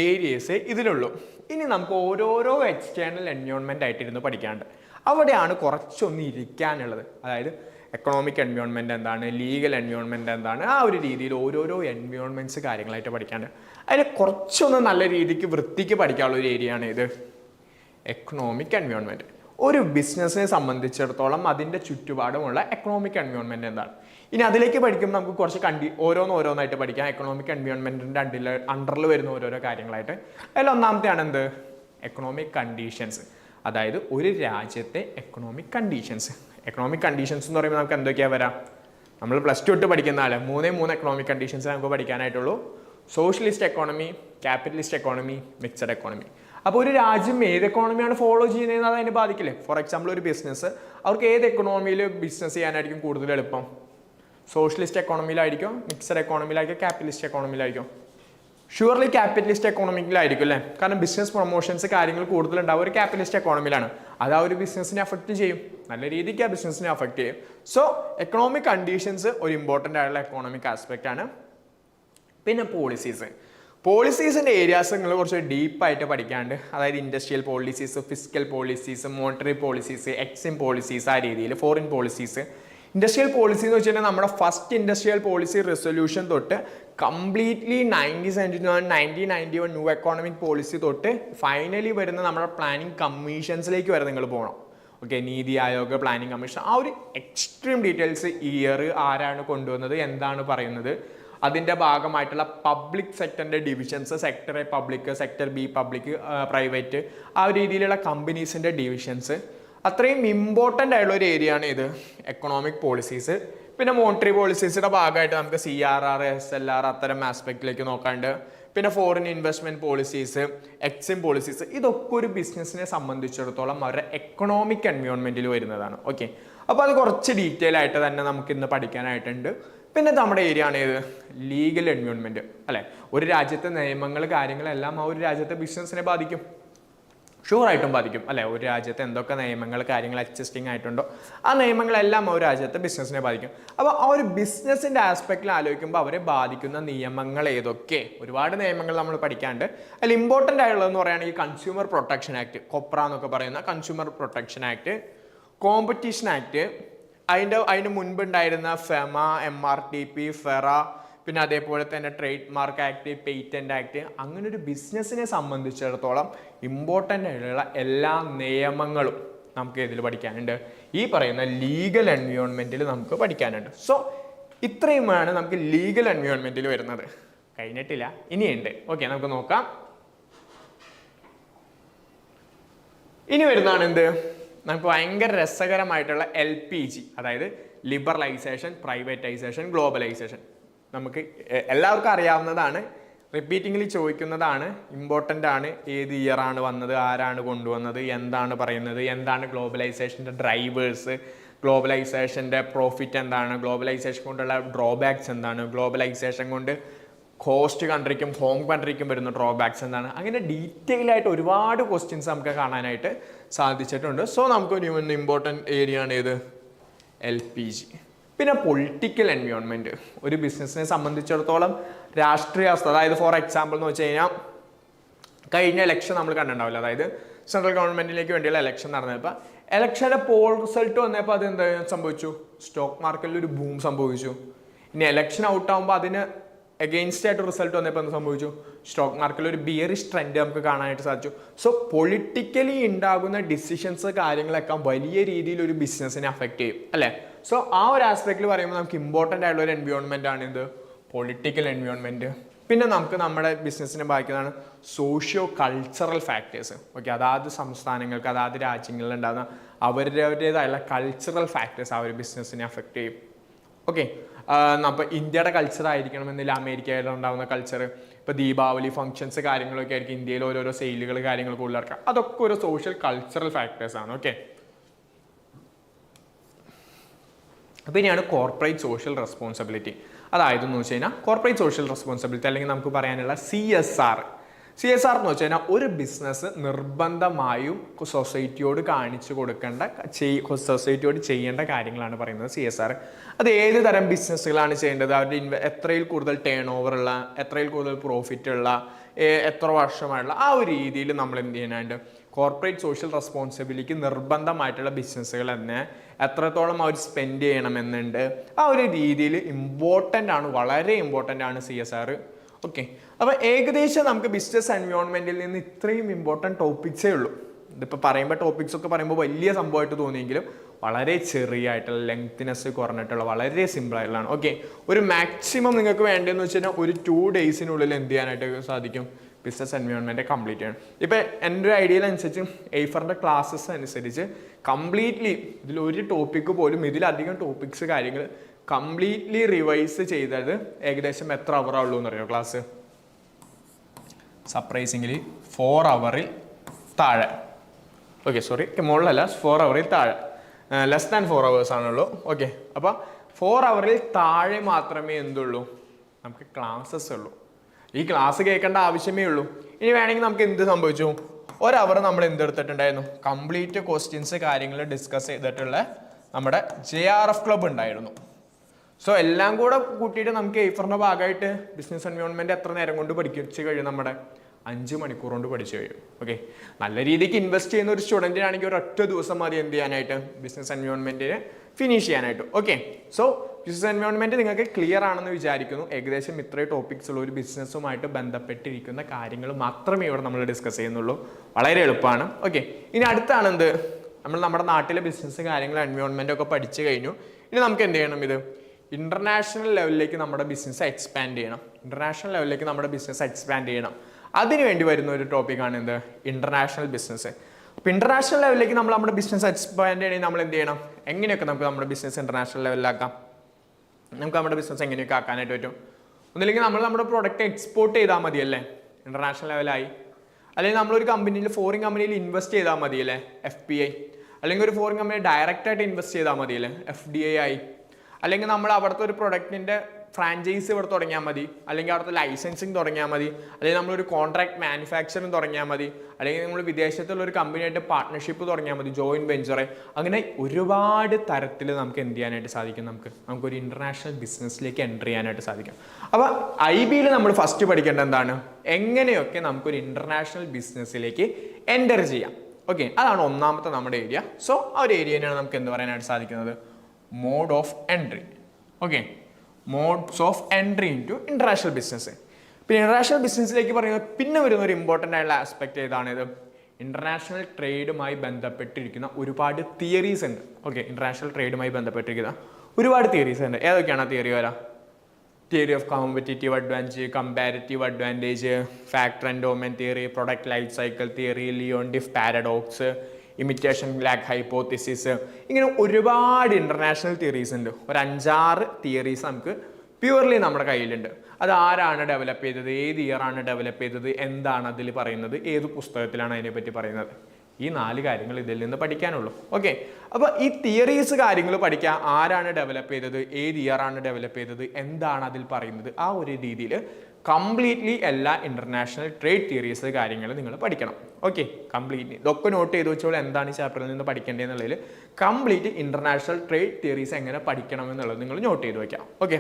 ഏരിയസ് ഇതിലുള്ളൂ. ഇനി നമുക്ക് ഓരോരോ എക്സ്റ്റേണൽ എൻവിയോൺമെന്റ് ആയിട്ടിരുന്ന് പഠിക്കാണ്ട് അവിടെയാണ് കുറച്ചൊന്ന് ഇരിക്കാനുള്ളത്. അതായത് എക്കണോമിക് എൻവയോൺമെന്റ് എന്താണ് ലീഗൽ എൻവയോൺമെന്റ് എന്താണ് ആ ഒരു രീതിയിൽ ഓരോരോ എൻവയോൺമെന്റ്സ് കാര്യങ്ങളായിട്ട് പഠിക്കാണ്ട് അതിൽ കുറച്ചൊന്ന് നല്ല രീതിക്ക് വൃത്തിക്ക് പഠിക്കാനുള്ള ഒരു ഏരിയയാണ് ഇത്. എക്കണോമിക് എൻവയോൺമെന്റ് ഒരു ബിസിനസ്സിനെ സംബന്ധിച്ചിടത്തോളം അതിന്റെ ചുറ്റുപാടുമുള്ള എക്കണോമിക് എൻവയോൺമെന്റ് എന്താണ്? ഇനി അതിലേക്ക് പഠിക്കുമ്പോൾ നമുക്ക് കുറച്ച് കണ്ടി ഓരോന്ന് ഓരോന്നായിട്ട് പഠിക്കാം. എക്കണോമിക് എൻവയോൺമെന്റിന്റെ അണ്ടിൽ അണ്ടറിൽ വരുന്ന ഓരോരോ കാര്യങ്ങളായിട്ട്. അതിൽ ഒന്നാമത്തെയാണ് എന്ത്? എക്കണോമിക് കണ്ടീഷൻസ് അതായത് ഒരു രാജ്യത്തെ എക്കണോമിക് കണ്ടീഷൻസ് എക്കണോമിക് കണ്ടീഷൻസ് എന്ന് പറയുമ്പോൾ നമുക്ക് എന്തൊക്കെയാണ് വരാം? നമ്മൾ പ്ലസ് ടു തൊട്ട് പഠിക്കുന്ന ആളെ. മൂന്നേ മൂന്ന് എക്കണോമിക് കണ്ടീഷൻസ് നമുക്ക് പഠിക്കാനായിട്ടുള്ളൂ. Socialist economy capitalist economy mixed economy അപ്പോൾ ഒരു രാജ്യം ഏത് എക്കോണമിയാണ് ഫോളോ ചെയ്യുന്നതെന്ന് അത് അതിനെ ബാധിക്കില്ലേ? ഫോർ എക്സാമ്പിൾ ഒരു ബിസിനസ് അവർക്ക് ഏത് എക്കണോമിയിൽ ബിസിനസ് ചെയ്യാനായിരിക്കും കൂടുതൽ എളുപ്പം? സോഷ്യലിസ്റ്റ് എക്കോണമിയിലായിരിക്കും മിക്സഡ് എക്കോണമിയിലായിരിക്കും ക്യാപിറ്റലിസ്റ്റ് എക്കോണമിയിലായിരിക്കും ഷുവർലി ക്യാപിറ്റലിസ്റ്റ് എക്കോണമിക്കിലായിരിക്കും അല്ലേ? കാരണം ബിസിനസ് പ്രൊമോഷൻസ് കാര്യങ്ങൾ കൂടുതലുണ്ടാവും ഒരു ക്യാപിറ്റലിസ്റ്റ് എക്കോണമിയിലാണ് അത് ആ ഒരു ബിസിനസ്സിനെ അഫക്റ്റ് ചെയ്യും. നല്ല രീതിക്ക് ആ ബിസിനസ്സിനെ അഫക്റ്റ് ചെയ്യും. സോ എക്കണോമിക് കണ്ടീഷൻസ് ഒരു ഇമ്പോർട്ടന്റ് ആയിട്ടുള്ള എക്കോണമിക് ആസ്പെക്റ്റ് ആണ്. പിന്നെ പോളിസീസ് പോളിസീസിന്റെ ഏരിയാസ് നിങ്ങൾ കുറച്ച് ഡീപ്പായിട്ട് പഠിക്കാണ്ട് അതായത് industrial policies physical policies monetary policies EXIM policies ആ രീതിയിൽ ഫോറിൻ പോളിസീസ് ഇൻഡസ്ട്രിയൽ പോളിസി എന്ന് വെച്ചിട്ടുണ്ടെങ്കിൽ നമ്മുടെ ഫസ്റ്റ് ഇൻഡസ്ട്രിയൽ പോളിസി റെസൊല്യൂഷൻ തൊട്ട് completely ninety seventy one nineteen ninety one new economic policy തൊട്ട് ഫൈനലി വരുന്ന നമ്മുടെ പ്ലാനിങ് കമ്മീഷൻസിലേക്ക് വരെ നിങ്ങൾ പോകണം. Okay NITI Aayog planning commission ആ ഒരു എക്സ്ട്രീം ഡീറ്റെയിൽസ് ഇയർ ആരാണ് കൊണ്ടുവന്നത് എന്താണ് പറയുന്നത് അതിന്റെ ഭാഗമായിട്ടുള്ള public സെക്ടറിന്റെ divisions sector A public sector B public private ആ ഒരു രീതിയിലുള്ള കമ്പനീസിന്റെ ഡിവിഷൻസ് അത്രയും ഇമ്പോർട്ടന്റ് ആയിട്ടുള്ള ഒരു ഏരിയ ആണ് ഇത്. എക്കണോമിക് പോളിസീസ് പിന്നെ മോണിറ്ററി പോളിസീസിന്റെ ഭാഗമായിട്ട് നമുക്ക് C R R S L R അത്തരം ആസ്പെക്റ്റിലേക്ക് നോക്കാണ്ട് പിന്നെ foreign investment policies EXIM policies ഇതൊക്കെ ഒരു ബിസിനസ്സിനെ സംബന്ധിച്ചിടത്തോളം അവരുടെ എക്കണോമിക് എൻവയോൺമെന്റിൽ വരുന്നതാണ്. ഓക്കെ അപ്പോൾ അത് കുറച്ച് ഡീറ്റെയിൽ ആയിട്ട് തന്നെ നമുക്ക് ഇന്ന് പഠിക്കാനായിട്ടുണ്ട്. പിന്നെ നമ്മുടെ ഏരിയ ആണ് ഏത്? ലീഗൽ എൻവയോൺമെന്റ് അല്ലേ? ഒരു രാജ്യത്തെ നിയമങ്ങൾ കാര്യങ്ങളെല്ലാം ആ ഒരു രാജ്യത്തെ ബിസിനസ്സിനെ ബാധിക്കും. ഷുവറായിട്ടും ബാധിക്കും. അല്ലെ? ഒരു രാജ്യത്ത് എന്തൊക്കെ നിയമങ്ങൾ കാര്യങ്ങൾ അഡ്ജസ്റ്റിംഗ് ആയിട്ടുണ്ടോ ആ നിയമങ്ങളെല്ലാം ഒരു രാജ്യത്തെ ബിസിനസ്സിനെ ബാധിക്കും. അപ്പോൾ ആ ഒരു ബിസിനസ്സിന്റെ ആസ്പെക്റ്റിൽ ആലോചിക്കുമ്പോൾ അവരെ ബാധിക്കുന്ന നിയമങ്ങൾ ഏതൊക്കെ? ഒരുപാട് നിയമങ്ങൾ നമ്മൾ പഠിക്കാണ്ട്. അതിൽ ഇമ്പോർട്ടന്റ് ആയിട്ടുള്ളതെന്ന് പറയുകയാണെങ്കിൽ കൺസ്യൂമർ പ്രൊട്ടക്ഷൻ ആക്ട് കൊപ്ര എന്നൊക്കെ പറയുന്ന consumer protection act competition act അതിന്റെ അതിന് മുൻപുണ്ടായിരുന്ന FEMA M R T P FERA പിന്നെ അതേപോലെ തന്നെ trade mark act patent act അങ്ങനെ ഒരു ബിസിനസ്സിനെ സംബന്ധിച്ചിടത്തോളം ഇമ്പോർട്ടന്റ് ആയിട്ടുള്ള എല്ലാ നിയമങ്ങളും നമുക്ക് ഇതിൽ പഠിക്കാനുണ്ട്. ഈ പറയുന്ന ലീഗൽ എൻവയോൺമെന്റിൽ നമുക്ക് പഠിക്കാനുണ്ട്. സോ ഇത്രയുമാണ് നമുക്ക് ലീഗൽ എൻവയോൺമെന്റിൽ വരുന്നത്. കഴിഞ്ഞിട്ടില്ല. ഇനിയുണ്ട്. ഓക്കെ നമുക്ക് നോക്കാം. ഇനി വരുന്നതാണ് എന്ത്? നമുക്ക് ഭയങ്കര രസകരമായിട്ടുള്ള എൽ പി ജി അതായത് ലിബറലൈസേഷൻ പ്രൈവറ്റൈസേഷൻ ഗ്ലോബലൈസേഷൻ നമുക്ക് എല്ലാവർക്കും അറിയാവുന്നതാണ് റിപ്പീറ്റിംഗ്ലി ചോദിക്കുന്നതാണ് ഇമ്പോർട്ടന്റ് ആണ് ഏത് ഇയർ ആണ് വന്നത് ആരാണ് കൊണ്ടുവന്നത് എന്താണ് പറയുന്നത് എന്താണ് ഗ്ലോബലൈസേഷന്റെ ഡ്രൈവേഴ്സ് ഗ്ലോബലൈസേഷന്റെ പ്രോഫിറ്റ് എന്താണ് ഗ്ലോബലൈസേഷൻ കൊണ്ടുള്ള ഡ്രോബാക്സ് എന്താണ് ഗ്ലോബലൈസേഷൻ കൊണ്ട് കോസ്റ്റ് കൺട്രിക്കും ഹോം കൺട്രിക്കും വരുന്ന ഡ്രോബാക്സ് എന്താണ് അങ്ങനെ ഡീറ്റെയിൽ ആയിട്ട് ഒരുപാട് ക്വസ്റ്റ്യൻസ് നമുക്ക് കാണാനായിട്ട് സാധിച്ചിട്ടുണ്ട്. സോ നമുക്ക് ഒരു ഇമ്പോർട്ടന്റ് ഏരിയ ആണ് ഏത്? എൽ പി ജി പിന്നെ പൊളിറ്റിക്കൽ എൻവയോൺമെന്റ് ഒരു ബിസിനസ്സിനെ സംബന്ധിച്ചിടത്തോളം രാഷ്ട്രീയ അവസ്ഥ. അതായത് ഫോർ എക്സാമ്പിൾ എന്ന് വെച്ച് കഴിഞ്ഞാൽ കഴിഞ്ഞ ഇലക്ഷൻ നമ്മൾ കണ്ടിട്ടുണ്ടാവില്ല. അതായത് സെൻട്രൽ ഗവൺമെന്റിലേക്ക് വേണ്ടിയുള്ള ഇലക്ഷൻ നടന്നപ്പോൾ ഇലക്ഷന്റെ പോൾ റിസൾട്ട് വന്നപ്പോൾ അത് എന്താ സംഭവിച്ചു? സ്റ്റോക്ക് മാർക്കറ്റിൽ ഒരു ബൂം സംഭവിച്ചു. ഇനി ഇലക്ഷൻ ഔട്ട് ആകുമ്പോൾ അതിന് എഗെയിൻസ്റ്റ് ആയിട്ട് റിസൾട്ട് വന്നപ്പോൾ എന്ത് സംഭവിച്ചു? സ്റ്റോക്ക് മാർക്കറ്റിൽ ഒരു ബിയറിഷ് ട്രെൻഡ് നമുക്ക് കാണാനായിട്ട് സാധിച്ചു. സോ പൊളിറ്റിക്കലി ഉണ്ടാകുന്ന ഡിസിഷൻസ് കാര്യങ്ങളൊക്കെ വലിയ രീതിയിൽ ഒരു ബിസിനസ്സിനെ അഫക്റ്റ് ചെയ്യും. അല്ലേ? സോ ആ ഒരു ആസ്പെക്റ്റിൽ പറയുമ്പോൾ നമുക്ക് ഇമ്പോർട്ടന്റ് ആയിട്ടുള്ള ഒരു എൻവയോൺമെന്റ് ആണ് ഇത്. പൊളിറ്റിക്കൽ എൻവയോൺമെന്റ് പിന്നെ നമുക്ക് നമ്മുടെ ബിസിനസ്സിനെ ബാധിക്കുന്നതാണ് സോഷ്യോ കൾച്ചറൽ ഫാക്ടേഴ്സ് ഓക്കെ അതാത് സംസ്ഥാനങ്ങൾക്ക് അതാത് രാജ്യങ്ങളിൽ ഉണ്ടാകുന്ന അവരുടേതായുള്ള കൾച്ചറൽ ഫാക്ടേഴ്സ് ആ ഒരു ബിസിനസ്സിനെ അഫക്റ്റ് ചെയ്യും. ഓക്കെ അപ്പോൾ ഇന്ത്യയുടെ കൾച്ചർ ആയിരിക്കണമെന്നില്ല അമേരിക്കയിൽ ഉണ്ടാകുന്ന കൾച്ചർ ഇപ്പോൾ ദീപാവലി ഫംഗ്ഷൻസ് കാര്യങ്ങളൊക്കെ ആയിരിക്കും ഇന്ത്യയിൽ ഓരോരോ സെയിലുകൾ കാര്യങ്ങൾ കൂടുതൽ അതൊക്കെ ഒരു സോഷ്യൽ കൾച്ചറൽ ഫാക്ടേഴ്സ് ആണ്. ഓക്കെ അപ്പോൾ ഇനിയാണ് കോർപ്പറേറ്റ് സോഷ്യൽ റെസ്പോൺസിബിലിറ്റി അതായത് എന്ന് വെച്ച് കഴിഞ്ഞാൽ കോർപ്പറേറ്റ് സോഷ്യൽ റെസ്പോൺസിബിലിറ്റി അല്ലെങ്കിൽ നമുക്ക് പറയാനുള്ള C S R C S R എന്ന് വെച്ച് കഴിഞ്ഞാൽ ഒരു ബിസിനസ് നിർബന്ധമായും സൊസൈറ്റിയോട് കാണിച്ചു കൊടുക്കേണ്ട സൊസൈറ്റിയോട് ചെയ്യേണ്ട കാര്യങ്ങളാണ് പറയുന്നത് സി എസ് ആർ അത് ഏത് തരം ബിസിനസ്സുകളാണ് ചെയ്യേണ്ടത്? അവരുടെ ഇൻവെ എത്രയിൽ കൂടുതൽ ടേൺ ഓവർ ഉള്ള എത്രയിൽ കൂടുതൽ പ്രോഫിറ്റ് ഉള്ള എത്ര വർഷമായുള്ള ആ ഒരു രീതിയിൽ നമ്മൾ എന്ത് ചെയ്യാനായിട്ട് കോർപ്പറേറ്റ് സോഷ്യൽ റെസ്പോൺസിബിലിറ്റിക്ക് നിർബന്ധമായിട്ടുള്ള ബിസിനസ്സുകൾ തന്നെ എത്രത്തോളം അവർ സ്പെൻഡ് ചെയ്യണമെന്നുണ്ട്. ആ ഒരു രീതിയിൽ ഇമ്പോർട്ടന്റ് ആണ് വളരെ ഇമ്പോർട്ടന്റ് ആണ് സി എസ് ആർ ഓക്കെ അപ്പോൾ ഏകദേശം നമുക്ക് ബിസിനസ് എൻവയോൺമെന്റിൽ നിന്ന് ഇത്രയും ഇമ്പോർട്ടന്റ് ടോപ്പിക്സേ ഉള്ളൂ. ഇതിപ്പോൾ പറയുമ്പോൾ ടോപ്പിക്സ് ഒക്കെ പറയുമ്പോൾ വലിയ സംഭവമായിട്ട് തോന്നിയെങ്കിലും വളരെ ചെറിയ ആയിട്ടുള്ള ലെങ്തിനെസ് കുറഞ്ഞിട്ടുള്ള വളരെ സിമ്പിൾ ആയിട്ടുള്ളതാണ്. ഓക്കെ ഒരു മാക്സിമം നിങ്ങൾക്ക് വേണ്ടതെന്ന് വെച്ച് കഴിഞ്ഞാൽ ഒരു ടു ഡേയ്സിനുള്ളിൽ എന്ത് ചെയ്യാനായിട്ട് സാധിക്കും? ബിസിനസ് എൻവയോൺമെന്റ് കംപ്ലീറ്റ് ചെയ്യണം. ഇപ്പോൾ എന്റെ ഒരു ഐഡിയയിൽ അനുസരിച്ച് എയ്ഫറിന്റെ ക്ലാസ്സസ് അനുസരിച്ച് കംപ്ലീറ്റ്ലി ഇതിൽ ഒരു ടോപ്പിക്ക് പോലും ഇതിലധികം ടോപ്പിക്സ് കാര്യങ്ങൾ കംപ്ലീറ്റ്ലി റിവൈസ് ചെയ്തത് ഏകദേശം എത്ര അവർ ഉള്ളൂ എന്നറിയോ ക്ലാസ് സർപ്രൈസിംഗ്ലി ഫോർ അവറിൽ താഴെ. ഓക്കെ സോറി മുകളിലല്ല ഫോർ അവറിൽ താഴെ. ലെസ് ദാൻ ഫോർ അവേഴ്സ് ആണുള്ളൂ. ഓക്കെ അപ്പോൾ ഫോർ അവറിൽ താഴെ മാത്രമേ എന്തുള്ളൂ? നമുക്ക് ക്ലാസ്സസ് ഉള്ളൂ. ഈ ക്ലാസ് കേൾക്കേണ്ട ആവശ്യമേ ഉള്ളൂ. ഇനി വേണമെങ്കിൽ നമുക്ക് എന്ത് സംഭവിച്ചു? ഒരവർ നമ്മൾ എന്തെടുത്തിട്ടുണ്ടായിരുന്നു? കംപ്ലീറ്റ് ക്വസ്റ്റ്യൻസ് കാര്യങ്ങൾ ഡിസ്കസ് ചെയ്തിട്ടുള്ള നമ്മുടെ ജെ ആർ എഫ് ക്ലബ്ബ് ഉണ്ടായിരുന്നു. സോ എല്ലാം കൂടെ കൂട്ടിയിട്ട് നമുക്ക് എയ്ഫറിന്റെ ഭാഗമായിട്ട് ബിസിനസ് എൻവയോൺമെന്റ് എത്ര നേരം കൊണ്ട് പഠിച്ചു കഴിയും നമ്മുടെ? അഞ്ച് മണിക്കൂർ കൊണ്ട് പഠിച്ചു കഴിയും. ഓക്കെ നല്ല രീതിക്ക് ഇൻവെസ്റ്റ് ചെയ്യുന്ന ഒരു സ്റ്റുഡന്റിനാണെങ്കിൽ ഒരൊറ്റ ദിവസം മതി എന്ത് ചെയ്യാനായിട്ട്? ബിസിനസ് എൻവയോൺമെന്റിന് ഫിനിഷ് ചെയ്യാനായിട്ട്. ഓക്കെ സോ ബിസിനസ് എൻവയോൺമെന്റ് നിങ്ങൾക്ക് ക്ലിയർ ആണെന്ന് വിചാരിക്കുന്നു. ഏകദേശം ഇത്രയും ടോപ്പിക്സ് ഉള്ള ഒരു ബിസിനസ്സുമായിട്ട് ബന്ധപ്പെട്ടിരിക്കുന്ന കാര്യങ്ങൾ മാത്രമേ ഇവിടെ നമ്മൾ ഡിസ്കസ് ചെയ്യുന്നുള്ളൂ. വളരെ എളുപ്പമാണ്. ഓക്കെ ഇനി അടുത്താണ് എന്ത്? നമ്മൾ നമ്മുടെ നാട്ടിലെ ബിസിനസ് കാര്യങ്ങൾ എൻവയോൺമെന്റ് ഒക്കെ പഠിച്ചു കഴിഞ്ഞു. ഇനി നമുക്ക് എന്ത് ചെയ്യണം ഇത്? ഇന്റർനാഷണൽ ലെവലിലേക്ക് നമ്മുടെ ബിസിനസ് എക്സ്പാൻഡ് ചെയ്യണം. ഇന്റർനാഷണൽ ലെവലിലേക്ക് നമ്മുടെ ബിസിനസ് എക്സ്പാൻഡ് ചെയ്യണം. അതിന് വേണ്ടി വരുന്ന ഒരു ടോപ്പിക്കാണ് എന്ത്? ഇന്റർനാഷണൽ ബിസിനസ് അപ്പോൾ ഇന്റർനാഷണൽ ലെവലിലേക്ക് നമ്മൾ നമ്മുടെ ബിസിനസ് എക്സ്പാൻഡ് ചെയ്യണമെങ്കിൽ നമ്മൾ എന്ത് ചെയ്യണം? എങ്ങനെയൊക്കെ നമുക്ക് നമ്മുടെ ബിസിനസ് ഇന്റർനാഷണൽ ലെവലിലാക്കാം നമുക്ക് നമ്മുടെ ബിസിനസ് എങ്ങനെയൊക്കെ ആക്കാനായിട്ട് പറ്റും? ഒന്നില്ലെങ്കിൽ നമ്മൾ നമ്മുടെ പ്രൊഡക്റ്റ് എക്സ്പോർട്ട് ചെയ്താൽ മതിയല്ലേ? ഇന്റർനാഷണൽ ലെവലായി അല്ലെങ്കിൽ നമ്മളൊരു കമ്പനിയിൽ ഫോറിൻ കമ്പനിയിൽ ഇൻവെസ്റ്റ് ചെയ്താൽ മതിയല്ലേ? എഫ് പി ഐ അല്ലെങ്കിൽ ഒരു ഫോറിൻ കമ്പനി ഡയറക്റ്റ് ആയിട്ട് ഇൻവെസ്റ്റ് ചെയ്താൽ മതിയല്ലേ? എഫ് ഡി ഐ ആയി. അല്ലെങ്കിൽ നമ്മൾ അവിടുത്തെ ഒരു പ്രൊഡക്റ്റിന്റെ ഫ്രാഞ്ചൈസ് ഇവിടെ തുടങ്ങിയാൽ മതി. അല്ലെങ്കിൽ അവിടുത്തെ ലൈസൻസിങ് തുടങ്ങിയാൽ മതി. അല്ലെങ്കിൽ നമ്മളൊരു കോൺട്രാക്ട് മാനുഫാക്ചറിങ് തുടങ്ങിയാൽ മതി. അല്ലെങ്കിൽ നമ്മൾ വിദേശത്തുള്ള ഒരു കമ്പനിയായിട്ട് പാർട്ട്ണർഷിപ്പ് തുടങ്ങിയാൽ മതി ജോയിന്റ് വെഞ്ചറ് അങ്ങനെ ഒരുപാട് തരത്തിൽ നമുക്ക് എന്ത് ചെയ്യാനായിട്ട് സാധിക്കും നമുക്ക്? നമുക്കൊരു ഇന്റർനാഷണൽ ബിസിനസ്സിലേക്ക് എന്റർ ചെയ്യാനായിട്ട് സാധിക്കും. അപ്പോൾ ഐ ബിയിൽ നമ്മൾ ഫസ്റ്റ് പഠിക്കേണ്ട എന്താണ്? എങ്ങനെയൊക്കെ നമുക്കൊരു ഇന്റർനാഷണൽ ബിസിനസ്സിലേക്ക് എന്റർ ചെയ്യാം. ഓക്കെ അതാണ് ഒന്നാമത്തെ നമ്മുടെ ഏരിയ സോ ആ ഒരു ഏരിയനാണ് നമുക്ക് എന്ത് പറയാനായിട്ട് സാധിക്കുന്നത്? Mode of entry okay modes of entry into international business പിന്നെ ഇന്റർനാഷണൽ ബിസിനസ്സിലേക്ക് പറയുന്നത് പിന്നെ വരുന്ന ഒരു ഇമ്പോർട്ടന്റ് ആയിട്ടുള്ള ആസ്പെക്ട് ഏതാണിത്? ഇന്റർനാഷണൽ ട്രേഡുമായി ബന്ധപ്പെട്ടിരിക്കുന്ന ഒരുപാട് തിയറീസ് ഉണ്ട്. ഓക്കെ ഇന്റർനാഷണൽ ട്രേഡുമായി ബന്ധപ്പെട്ടിരിക്കുന്ന ഒരുപാട് തിയറീസ് ഉണ്ട്. ഏതൊക്കെയാണ് ആ തിയറി വരാം? Theory of competitive advantage comparative advantage factor and endowment theory product life cycle theory Leontief paradox imitation lag hypothesis ഇങ്ങനെ ഒരുപാട് ഇന്റർനാഷണൽ തിയറീസ് ഉണ്ട്. ഒരു അഞ്ചാറ് തിയറീസ് നമുക്ക് പ്യുവർലി നമ്മുടെ കയ്യിലുണ്ട്. അത് ആരാണ് ഡെവലപ്പ് ചെയ്തത്? ഏത് ഇയറാണ് ഡെവലപ്പ് ചെയ്തത്? എന്താണ് അതിൽ പറയുന്നത്? ഏത് പുസ്തകത്തിലാണ് അതിനെപ്പറ്റി പറയുന്നത്? ഈ നാല് കാര്യങ്ങൾ ഇതിൽ നിന്ന് പഠിക്കാനുള്ളൂ. ഓക്കെ അപ്പോൾ ഈ തിയറീസ് കാര്യങ്ങൾ പഠിക്കാൻ ആരാണ് ഡെവലപ്പ് ചെയ്തത്? ഏത് ഇയറാണ് ഡെവലപ്പ് ചെയ്തത്? എന്താണ് അതിൽ പറയുന്നത്? ആ ഒരു രീതിയിൽ കംപ്ലീറ്റ്ലി എല്ലാ ഇന്റർനാഷണൽ ട്രേഡ് തിയറീസ് കാര്യങ്ങൾ നിങ്ങൾ പഠിക്കണം. ഓക്കെ കംപ്ലീറ്റ്ലി ഇതൊക്കെ നോട്ട് ചെയ്ത് വെച്ചോളൂ എന്താണ് ഈ ചാപ്റ്ററിൽ നിന്ന് പഠിക്കേണ്ടതെന്നുള്ളതിൽ കംപ്ലീറ്റ് ഇന്റർനാഷണൽ ട്രേഡ് തിയറീസ് എങ്ങനെ പഠിക്കണം എന്നുള്ളത് നിങ്ങൾ നോട്ട് ചെയ്ത് വയ്ക്കാം ഓക്കെ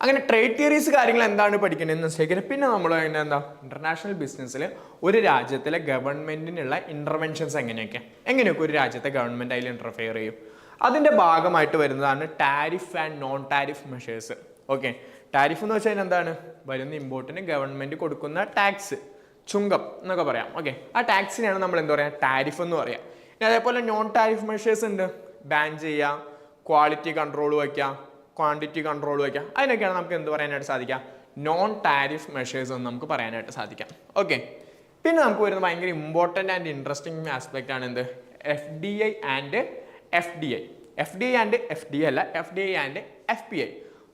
അങ്ങനെ ട്രേഡ് തിയറീസ് കാര്യങ്ങൾ എന്താണ് പഠിക്കേണ്ടതെന്ന് വെച്ചാൽ പിന്നെ നമ്മൾ എന്താ? ഇന്റർനാഷണൽ ബിസിനസ്സിൽ ഒരു രാജ്യത്തിലെ ഗവൺമെന്റിനുള്ള ഇന്റർവെൻഷൻസ് എങ്ങനെയൊക്കെ എങ്ങനെയൊക്കെ ഒരു രാജ്യത്തെ ഗവൺമെന്റ് അതിൽ ഇന്റർഫെയർ ചെയ്യും? അതിന്റെ ഭാഗമായിട്ട് വരുന്നതാണ് tariff and non tariff measures okay tariff എന്ന് വെച്ചാൽ എന്താണ് വരുന്ന ഇമ്പോർട്ടിന് ഗവൺമെന്റ് കൊടുക്കുന്ന ടാക്സ് ചുങ്കം എന്നൊക്കെ പറയാം. ഓക്കെ ആ ടാക്സിനെയാണ് നമ്മൾ എന്താ പറയുക ടാരിഫ് എന്ന് പറയാം. ഇനി അതേപോലെ നോൺ ടാരിഫ് മെഷേഴ്സ് ഉണ്ട്. ബാൻ ചെയ്യാം ക്വാളിറ്റി കൺട്രോൾ വയ്ക്കാം ക്വാണ്ടിറ്റി കൺട്രോൾ വയ്ക്കാം അതിനൊക്കെയാണ് നമുക്ക് എന്ത് പറയാനായിട്ട് സാധിക്കാം നോൺ ടാരിഫ് മെഷേഴ്സ് എന്ന് നമുക്ക് പറയാനായിട്ട് സാധിക്കാം ഓക്കെ പിന്നെ നമുക്ക് വരുന്ന ഭയങ്കര ഇമ്പോർട്ടന്റ് ആൻഡ് ഇൻട്രസ്റ്റിംഗ് ആസ്പെക്റ്റ് ആണ് എന്ത്? F D I and F D I F D I and F D അല്ല. F D I and F P I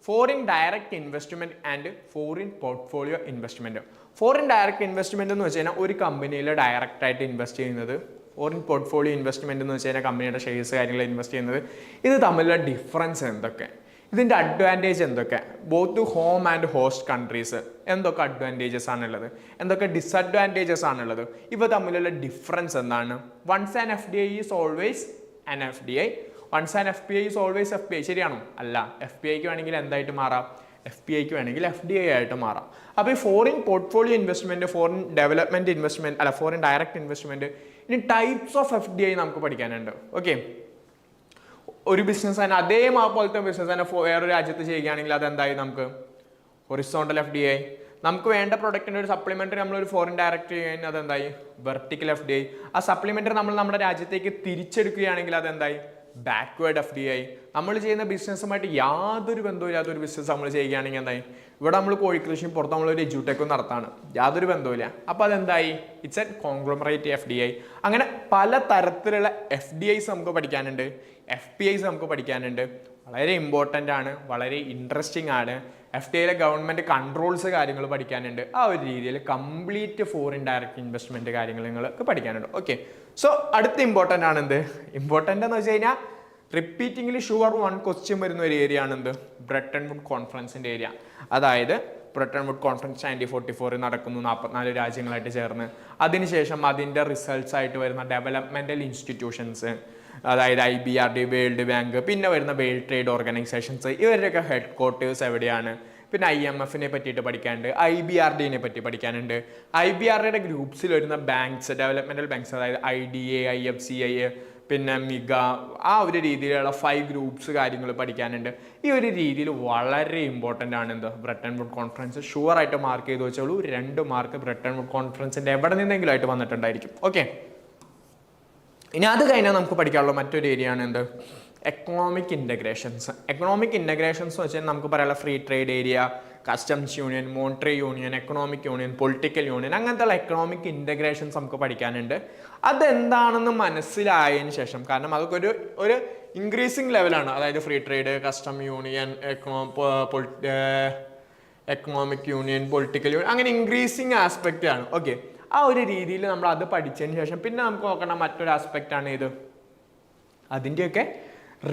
foreign direct investment and foreign portfolio investment foreign direct investment എന്ന് വെച്ച് കഴിഞ്ഞാൽ ഒരു കമ്പനിയിൽ direct ആയിട്ട് invest ചെയ്യുന്നത് foreign portfolio investment എന്ന് വെച്ച് കഴിഞ്ഞാൽ കമ്പനിയുടെ ഷെയർസ് കാര്യങ്ങൾ ഇൻവെസ്റ്റ് ചെയ്യുന്നത് ഇത് തമ്മിലുള്ള ഡിഫറൻസ് എന്തൊക്കെ? ഇതിന്റെ അഡ്വാന്റേജ് എന്തൊക്കെ? Both home and host countries എന്തൊക്കെ അഡ്വാന്റേജസ് ആണുള്ളത്? എന്തൊക്കെ ഡിസഡ്വാന്റേജസ് ആണുള്ളത്? ഇവ തമ്മിലുള്ള ഡിഫറൻസ് എന്താണ്? Once an F D I is always an F D I once and F P I is always F P I ശരിയാണോ? അല്ല. എഫ് പി ഐക്ക് വേണമെങ്കിൽ എന്തായിട്ട് മാറാം? എഫ് പി ഐക്ക് വേണമെങ്കിൽ എഫ് ഡി ഐ ആയിട്ട് മാറാം. അപ്പോൾ ഈ foreign portfolio investment foreign development investment അല്ല ഫോറിൻ ഡയറക്റ്റ് ഇൻവെസ്റ്റ്മെന്റ് ഇനി types of F D I നമുക്ക് പഠിക്കാനുണ്ട്. ഓക്കെ ഒരു ബിസിനസ് തന്നെ അതേ പോലത്തെ ബിസിനസ് തന്നെ വേറൊരു രാജ്യത്ത് ചെയ്യുകയാണെങ്കിൽ അതെന്തായി നമുക്ക്? ഹൊറിസോണ്ടൽ എഫ് ഡി ഐ നമുക്ക് വേണ്ട പ്രൊഡക്റ്റിന്റെ ഒരു സപ്ലിമെന്ററി നമ്മൾ ഒരു ഫോറിൻ ഡയറക്റ്റ് ചെയ്യുകയാണെങ്കിൽ അതെന്തായി? വെർട്ടിക്കൽ എഫ് ഡി ഐ ആ സപ്ലിമെന്ററി നമ്മൾ നമ്മുടെ രാജ്യത്തേക്ക് തിരിച്ചെടുക്കുകയാണെങ്കിൽ അതെന്തായി? ബാക്ക്വേർഡ് എഫ് ഡി ഐ നമ്മൾ ചെയ്യുന്ന ബിസിനസ്സുമായിട്ട് യാതൊരു ബന്ധവുമില്ലാത്ത ഒരു ബിസിനസ് നമ്മൾ ചെയ്യുകയാണെങ്കിൽ എന്തായി? ഇവിടെ നമ്മൾ കോഴിക്കൃഷിയും പുറത്ത് നമ്മളൊരു എജ്യൂടെക്കും നടത്താണ്. യാതൊരു ബന്ധവുമില്ല. അപ്പോൾ അതെന്തായി? It's a conglomerate F D I അങ്ങനെ പല തരത്തിലുള്ള എഫ് ഡി ഐസ് നമുക്ക് പഠിക്കാനുണ്ട്. എഫ് പി ഐസ് നമുക്ക് പഠിക്കാനുണ്ട്. വളരെ ഇമ്പോർട്ടന്റ് ആണ്. വളരെ ഇൻട്രസ്റ്റിംഗ് ആണ്. എഫ് ഡി ഐയിലെ ഗവൺമെന്റ് കൺട്രോൾസ് കാര്യങ്ങൾ പഠിക്കാനുണ്ട്. ആ ഒരു രീതിയിൽ കംപ്ലീറ്റ് ഫോറിൻ ഡയറക്റ്റ് ഇൻവെസ്റ്റ്മെന്റ് കാര്യങ്ങൾ നിങ്ങൾക്ക് പഠിക്കാനുണ്ട്. ഓക്കെ സോ അടുത്ത ഇമ്പോർട്ടന്റ് ആണ് എന്ത് ഇമ്പോർട്ടന്റ് എന്ന് വെച്ച് കഴിഞ്ഞാൽ റിപ്പീറ്റിംഗ്ലി ഷുവർ വൺ ക്വസ്റ്റ്യൻ വരുന്ന ഒരു ഏരിയ ആണ് എന്ത് വുഡ് കോൺഫറൻസിന്റെ ഏരിയ അതായത് Bretton Wood conference nineteen forty ഫോറിൽ നടക്കുന്നു നാൽപ്പത്തിനാല് രാജ്യങ്ങളായിട്ട് ചേർന്ന്. അതിനുശേഷം അതിന്റെ റിസൾട്ട്സ് ആയിട്ട് വരുന്ന ഡെവലപ്മെന്റൽ ഇൻസ്റ്റിറ്റ്യൂഷൻസ് അതായത് I B R D World Bank പിന്നെ വരുന്ന വേൾഡ് ട്രേഡ് ഓർഗനൈസേഷൻസ് ഇവരുടെയൊക്കെ ഹെഡ് ക്വാർട്ടേഴ്സ് എവിടെയാണ്? പിന്നെ ഐ എം എഫിനെ പറ്റിയിട്ട് പഠിക്കാനുണ്ട് ഐ ബി ആർ ഡിനെ പറ്റി പഠിക്കാനുണ്ട്. ഐ ബി ആർ ഡിയുടെ ഗ്രൂപ്പ്സിൽ വരുന്ന ബാങ്ക്സ് ഡെവലപ്മെന്റൽ ബാങ്ക്സ് അതായത് I D A I F C I പിന്നെ മിഗ ആ ഒരു രീതിയിലുള്ള ഫൈവ് ഗ്രൂപ്പ്സ് കാര്യങ്ങൾ പഠിക്കാനുണ്ട്. ഈ ഒരു രീതിയിൽ വളരെ ഇമ്പോർട്ടന്റ് ആണ് എന്തോ? ബ്രിട്ടൻ വുഡ് കോൺഫറൻസ് ഷുവർ ആയിട്ട് മാർക്ക് ചെയ്ത് വെച്ചോളൂ. രണ്ട് മാർക്ക് ബ്രിട്ടൻ വുഡ് കോൺഫറൻസിന്റെ എവിടെ നിന്നെങ്കിലും ആയിട്ട് വന്നിട്ടുണ്ടായിരിക്കും. ഓക്കെ ഇനി അത് കഴിഞ്ഞാൽ നമുക്ക് പഠിക്കാനുള്ള മറ്റൊരു ഏരിയ ആണ് എന്ത്? എക്കണോമിക് ഇന്റഗ്രേഷൻസ് എക്കണോമിക് ഇന്റഗ്രേഷൻസ് എന്ന് വെച്ചാൽ നമുക്ക് പറയാനുള്ള free trade area customs union monetary union economic union political union അങ്ങനത്തെ എക്കണോമിക് ഇന്റഗ്രേഷൻസ് നമുക്ക് പഠിക്കാനുണ്ട്. അതെന്താണെന്ന് മനസ്സിലായതിനു ശേഷം കാരണം അതൊക്കെ ഒരു ഒരു ഇൻക്രീസിങ് ലെവലാണ് അതായത് free trade custom union econo economic union political union അങ്ങനെ ഇൻക്രീസിങ് ആസ്പെക്റ്റ് ആണ്. ഓക്കെ ആ ഒരു രീതിയിൽ നമ്മൾ അത് പഠിച്ചതിന് ശേഷം പിന്നെ നമുക്ക് നോക്കേണ്ട മറ്റൊരു ആസ്പെക്റ്റ് ആണ് ഇത്. അതിന്റെയൊക്കെ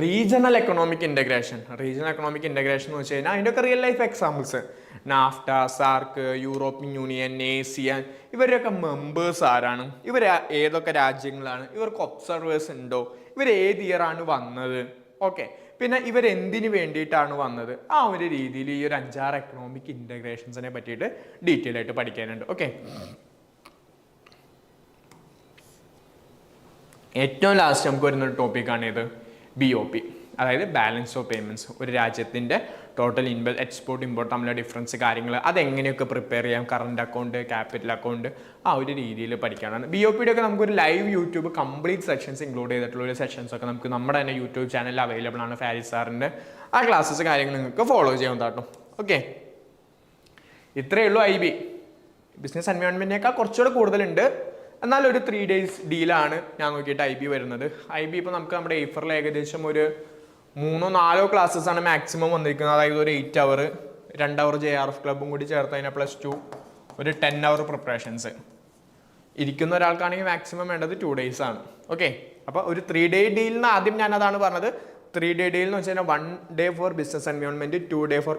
regional economic integration regional economic integration എന്ന് വെച്ച് കഴിഞ്ഞാൽ അതിന്റെയൊക്കെ real life examples NAFTA SAARC European Union ASEAN ഇവരുടെയൊക്കെ മെമ്പേഴ്സ് ആരാണ്? ഇവർ ഏതൊക്കെ രാജ്യങ്ങളാണ്? ഇവർക്ക് ഒബ്സർവേഴ്സ് ഉണ്ടോ? ഇവർ ഏത് ഇയർ ആണ് വന്നത്? ഓക്കെ പിന്നെ ഇവരെന്തിനു വേണ്ടിയിട്ടാണ് വന്നത്? ആ ഒരു രീതിയിൽ ഈ ഒരു അഞ്ചാറ് എക്കണോമിക് ഇന്റഗ്രേഷൻസിനെ പറ്റിയിട്ട് ഡീറ്റെയിൽ ആയിട്ട് പഠിക്കാനുണ്ട്. ഓക്കെ ഏറ്റവും ലാസ്റ്റ് നമുക്ക് വരുന്ന ഒരു ടോപ്പിക്കാണ് ഇത്. ബി ഒ പി അതായത് ബാലൻസ് ഓഫ് പേയ്മെന്റ്സ് ഒരു രാജ്യത്തിന്റെ ടോട്ടൽ ഇൻവെ എക്സ്പോർട്ട് ഇമ്പോർട്ട് തമ്മിലുള്ള ഡിഫറൻസ് കാര്യങ്ങൾ അതെങ്ങനെയൊക്കെ പ്രിപ്പയർ ചെയ്യാം? കറണ്ട് അക്കൗണ്ട് ക്യാപിറ്റൽ അക്കൗണ്ട് ആ ഒരു രീതിയിൽ പഠിക്കാനാണ് ബി ഒ പിയുടെ ഒക്കെ നമുക്കൊരു live YouTube complete sections include ചെയ്തിട്ടുള്ള ഒരു സെക്ഷൻസ് ഒക്കെ നമുക്ക് നമ്മുടെ തന്നെ യൂട്യൂബ് ചാനലിൽ അവൈലബിൾ ആണ് ഫാരി സാറിന്റെ. ആ ക്ലാസ്സസ് കാര്യങ്ങൾ നിങ്ങൾക്ക് ഫോളോ ചെയ്യാൻ താട്ടും ഓക്കെ ഇത്രയേ ഉള്ളൂ ഐ ബി ബിസിനസ് എൻവയോൺമെന്റിനേക്കാൾ കുറച്ചുകൂടെ കൂടുതലുണ്ട്. എന്നാൽ ഒരു ത്രീ ഡേയ്സ് ഡീലാണ് ഞാൻ നോക്കിയിട്ട് ഐ ബി വരുന്നത്. ഐ ബി ഇപ്പോൾ നമുക്ക് നമ്മുടെ ഏഫറിൽ ഏകദേശം ഒരു മൂന്നോ നാലോ ക്ലാസ്സസ് ആണ് മാക്സിമം വന്നിരിക്കുന്നത്. അതായത് ഒരു എയ്റ്റ് അവർ രണ്ട് അവർ ജെ ആർ എഫ് ക്ലബും കൂടി ചേർത്ത് കഴിഞ്ഞാൽ പ്ലസ് ടു ഒരു ടെൻ അവർ പ്രിപ്പറേഷൻസ് ഇരിക്കുന്ന ഒരാൾക്കാണെങ്കിൽ മാക്സിമം വേണ്ടത് ടു ഡേയ്സ് ആണ്. ഓക്കെ അപ്പോൾ ഒരു ത്രീ ഡേ ഡീൽ എന്ന് ആദ്യം ഞാൻ അതാണ് പറഞ്ഞത്. ത്രീ ഡേ ഡീൽ എന്ന് വെച്ച് കഴിഞ്ഞാൽ one day for business environment two day for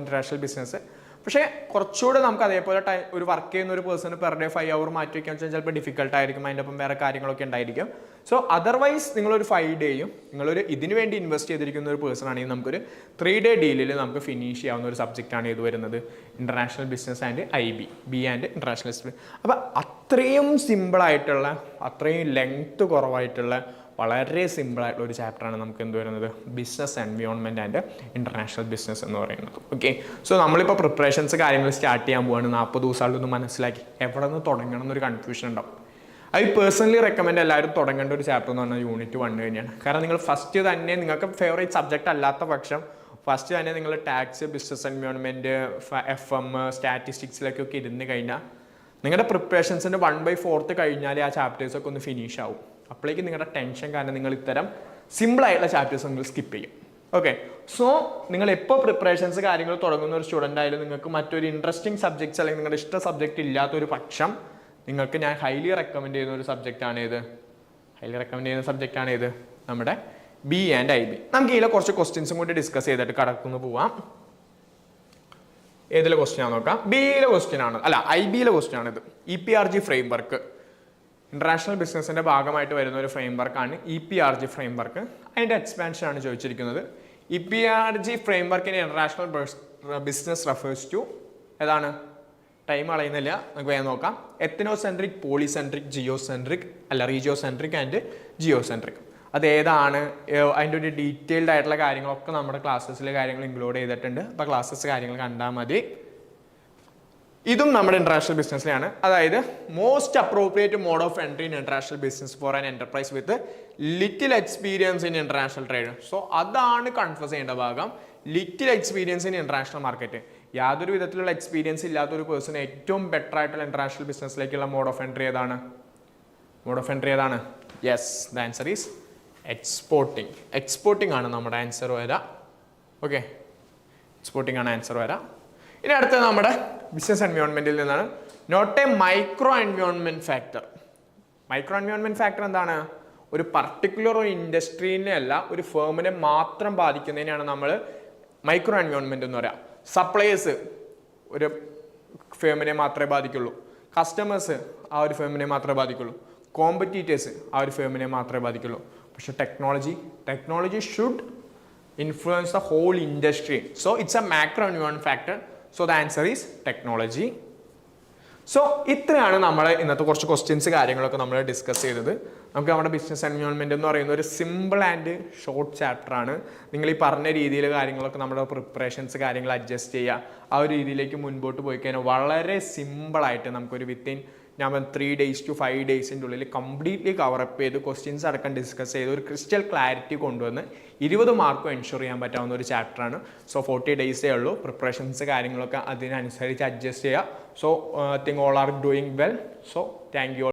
international business പക്ഷേ കുറച്ചുകൂടെ നമുക്ക് അതേപോലെ ടൈം ഒരു വർക്ക് ചെയ്യുന്ന ഒരു person per day five hour മാറ്റി വയ്ക്കുക വെച്ചാൽ ചിലപ്പോൾ ഡിഫിക്കൽട്ട് ആയിരിക്കും. അതിന്റെ ഒപ്പം വേറെ കാര്യങ്ങളൊക്കെ ഉണ്ടായിരിക്കും. സോ അതർവൈസ് നിങ്ങളൊരു ഫൈവ് ഡേയും നിങ്ങളൊരു ഇതിന് വേണ്ടി ഇൻവെസ്റ്റ് ചെയ്തിരിക്കുന്ന ഒരു പേഴ്സൺ ആണെങ്കിൽ നമുക്കൊരു ത്രീ ഡേ ഡീലിൽ നമുക്ക് ഫിനിഷ് ചെയ്യാവുന്ന ഒരു സബ്ജക്റ്റാണ് ഇത് വരുന്നത്? International business and I B B and international അപ്പോൾ അത്രയും സിമ്പിളായിട്ടുള്ള അത്രയും ലെങ്ത്ത് കുറവായിട്ടുള്ള വളരെ സിമ്പിളായിട്ടുള്ള ഒരു ചാപ്റ്ററാണ് നമുക്ക് എന്ത് വരുന്നത്? Business environment and international business എന്ന് പറയുന്നത്. ഓക്കെ സോ നമ്മളിപ്പോൾ പ്രിപ്പറേഷൻസ് കാര്യങ്ങൾ സ്റ്റാർട്ട് ചെയ്യാൻ പോവാണ്. നാൽപ്പത് ദിവസമായിട്ടൊന്ന് മനസ്സിലാക്കി. എവിടെ നിന്ന് തുടങ്ങണം എന്നൊരു കൺഫ്യൂഷൻ ഉണ്ടാവും. ഐ പേഴ്സണലി റെക്കമെൻഡ് എല്ലാവരും തുടങ്ങേണ്ട ഒരു ചാപ്റ്റർ എന്ന് പറഞ്ഞാൽ യൂണിറ്റ് വൺ തന്നെയാണ്. കാരണം നിങ്ങൾ ഫസ്റ്റ് തന്നെ നിങ്ങൾക്ക് ഫേവറേറ്റ് സബ്ജക്റ്റ് അല്ലാത്ത പക്ഷം ഫസ്റ്റ് തന്നെ നിങ്ങൾ tax business environment F M സ്റ്റാറ്റിസ്റ്റിക്സിലൊക്കെ ഇരുന്ന് കഴിഞ്ഞാൽ നിങ്ങളുടെ പ്രിപ്പറേഷൻസിന്റെ വൺ ബൈ ഫോർത്ത് കഴിഞ്ഞാൽ ആ ചാപ്റ്റേഴ്സൊക്കെ ഒന്ന് ഫിനിഷ് ആവും. അപ്പോഴേക്കും നിങ്ങളുടെ ടെൻഷൻ കാരണം നിങ്ങൾ ഇത്തരം സിമ്പിൾ ആയിട്ടുള്ള ചാപ്റ്റേഴ്സ് നിങ്ങൾ സ്കിപ്പ് ചെയ്യും. ഓക്കെ സോ നിങ്ങൾ എപ്പോൾ പ്രിപ്പറേഷൻസ് കാര്യങ്ങൾ തുടങ്ങുന്ന ഒരു സ്റ്റുഡന്റ് ആയാലും നിങ്ങൾക്ക് മറ്റൊരു ഇൻട്രസ്റ്റിംഗ് സബ്ജക്ട്സ് അല്ലെങ്കിൽ നിങ്ങളുടെ ഇഷ്ട സബ്ജക്റ്റ് ഇല്ലാത്തൊരു പക്ഷം നിങ്ങൾക്ക് ഞാൻ ഹൈലി റെക്കമെൻഡ് ചെയ്യുന്ന ഒരു സബ്ജക്റ്റ് ആണ് ഇത് ഹൈലി റെക്കമെൻഡ് ചെയ്യുന്ന സബ്ജക്റ്റ് ആണ് ഇത് നമ്മുടെ ബി ആൻഡ് ഐ ബി നമുക്ക് ഇതിലെ കുറച്ച് ക്വസ്റ്റ്യൻസും കൂടി ഡിസ്കസ് ചെയ്തിട്ട് കടക്കുന്നു പോവാം. ഏതിലെ ക്വസ്റ്റ്യൻ ആണ് നോക്കാം? ബിയിലെ ക്വസ്റ്റ്യൻ ആണ്. അല്ല ഐ ബിയിലെ ക്വസ്റ്റ്യൻ ആണ് ഇത് E P R G framework international ബിസിനസിന്റെ ഭാഗമായിട്ട് വരുന്ന ഒരു ഫ്രെയിം വർക്കാണ് E P R G framework അതിന്റെ എക്സ്പാൻഷൻ ആണ് ചോദിച്ചിരിക്കുന്നത് ഇ പി ആർ ജി ഫ്രെയിം വർക്കിന് ഇന്റർനാഷണൽ ബിസിനസ് റെഫേഴ്സ് ടു ഏതാണ്? ടൈം അളയുന്നില്ല. നമുക്ക് വേഗം നോക്കാം. എത്തനോസെൻട്രിക് പോളിസെൻട്രിക് ജിയോസെൻട്രിക് അല്ല റീജിയോസെൻട്രിക് ആൻഡ് ജിയോസെൻട്രിക് അത് ഏതാണ്? അതിന്റെ ഒരു ഡീറ്റെയിൽഡ് ആയിട്ടുള്ള കാര്യങ്ങളൊക്കെ നമ്മുടെ ക്ലാസ്സസിലെ കാര്യങ്ങൾ ഇൻക്ലൂഡ് ചെയ്തിട്ടുണ്ട്. അപ്പോൾ ക്ലാസ്സസ് കാര്യങ്ങൾ കണ്ടാൽ മതി. ഇതും നമ്മുടെ ഇന്റർനാഷണൽ ബിസിനസ്സിലാണ് അതായത് most appropriate mode of entry in international business for an enterprise with little experience in international trade so അതാണ് കൺഫ്യൂസ് ചെയ്യേണ്ട ഭാഗം. Little experience in international market യാതൊരു വിധത്തിലുള്ള എക്സ്പീരിയൻസ് ഇല്ലാത്ത ഒരു പേഴ്സൺ ഏറ്റവും ബെറ്റർ ആയിട്ടുള്ള ഇന്റർനാഷണൽ ബിസിനസ്സിലേക്കുള്ള മോഡ് ഓഫ് എൻട്രി ഏതാണ്? മോഡ് ഓഫ് എൻട്രി ഏതാണ്? Yes the answer is exporting exporting ആണ് നമ്മുടെ ആൻസർ വരാം. ഓക്കെ എക്സ്പോർട്ടിംഗ് ആണ് ആൻസർ വരാം. ഇനി അടുത്തത് നമ്മുടെ ബിസിനസ് എൻവയോൺമെന്റിൽ നിന്നാണ്. Not a micro environment factor micro environment factor എന്താണ്? ഒരു പർട്ടിക്കുലർ ഒരു ഇൻഡസ്ട്രീനെ അല്ല ഒരു ഫേമിനെ മാത്രം ബാധിക്കുന്നതിനാണ് നമ്മൾ മൈക്രോ എൻവയോൺമെന്റ് എന്ന് പറയാം. സപ്ലയേഴ്സ് ഒരു ഫേമിനെ മാത്രമേ ബാധിക്കുള്ളൂ. കസ്റ്റമേഴ്സ് ആ ഒരു ഫേമിനെ മാത്രമേ ബാധിക്കുള്ളൂ. കോമ്പറ്റീറ്റേഴ്സ് ആ ഒരു ഫേമിനെ മാത്രമേ ബാധിക്കുള്ളൂ. പക്ഷെ technology technology should influence the whole industry so it's a macro എൻവയോൺ factor so the answer is technology so ഇത്രയാണ് നമ്മൾ ഇന്നത്തെ കുറച്ച് ക്വസ്റ്റ്യൻസ് കാര്യങ്ങളൊക്കെ നമ്മൾ ഡിസ്കസ് ചെയ്തത്. നമുക്ക് നമ്മുടെ ബിസിനസ് എൻവയോൺമെന്റ് എന്ന് പറയുന്ന ഒരു സിമ്പിൾ ആൻഡ് ഷോർട്ട് ചാപ്റ്റർ ആണ്. നിങ്ങൾ ഈ പറഞ്ഞ രീതിയിൽ കാര്യങ്ങളൊക്കെ നമ്മുടെ പ്രിപ്പറേഷൻസ് കാര്യങ്ങൾ അഡ്ജസ്റ്റ് ചെയ്യുക. ആ ഒരു രീതിയിലേക്ക് മുൻപോട്ട് പോയി കഴിഞ്ഞാൽ വളരെ സിമ്പിളായിട്ട് നമുക്കൊരു വിത്തിൻ ഞാൻ ത്രീ ഡേയ്സ് ടു ഫൈവ് ഡേയ്സിന്റെ ഉള്ളിൽ കംപ്ലീറ്റ്ലി കവറപ്പ് ചെയ്ത് ക്വസ്റ്റ്യൻസ് അടക്കം ഡിസ്കസ് ചെയ്ത് ഒരു ക്രിസ്റ്റൽ ക്ലാരിറ്റി കൊണ്ടുവന്ന് ഇരുപത് മാർക്കും എൻഷുർ ചെയ്യാൻ പറ്റാവുന്ന ഒരു ചാപ്റ്ററാണ് സോ ഫോർട്ടി ഡേയ്സേ ഉള്ളൂ. പ്രിപ്പറേഷൻസ് കാര്യങ്ങളൊക്കെ അതിനനുസരിച്ച് അഡ്ജസ്റ്റ് ചെയ്യുക so think all are doing well so thank you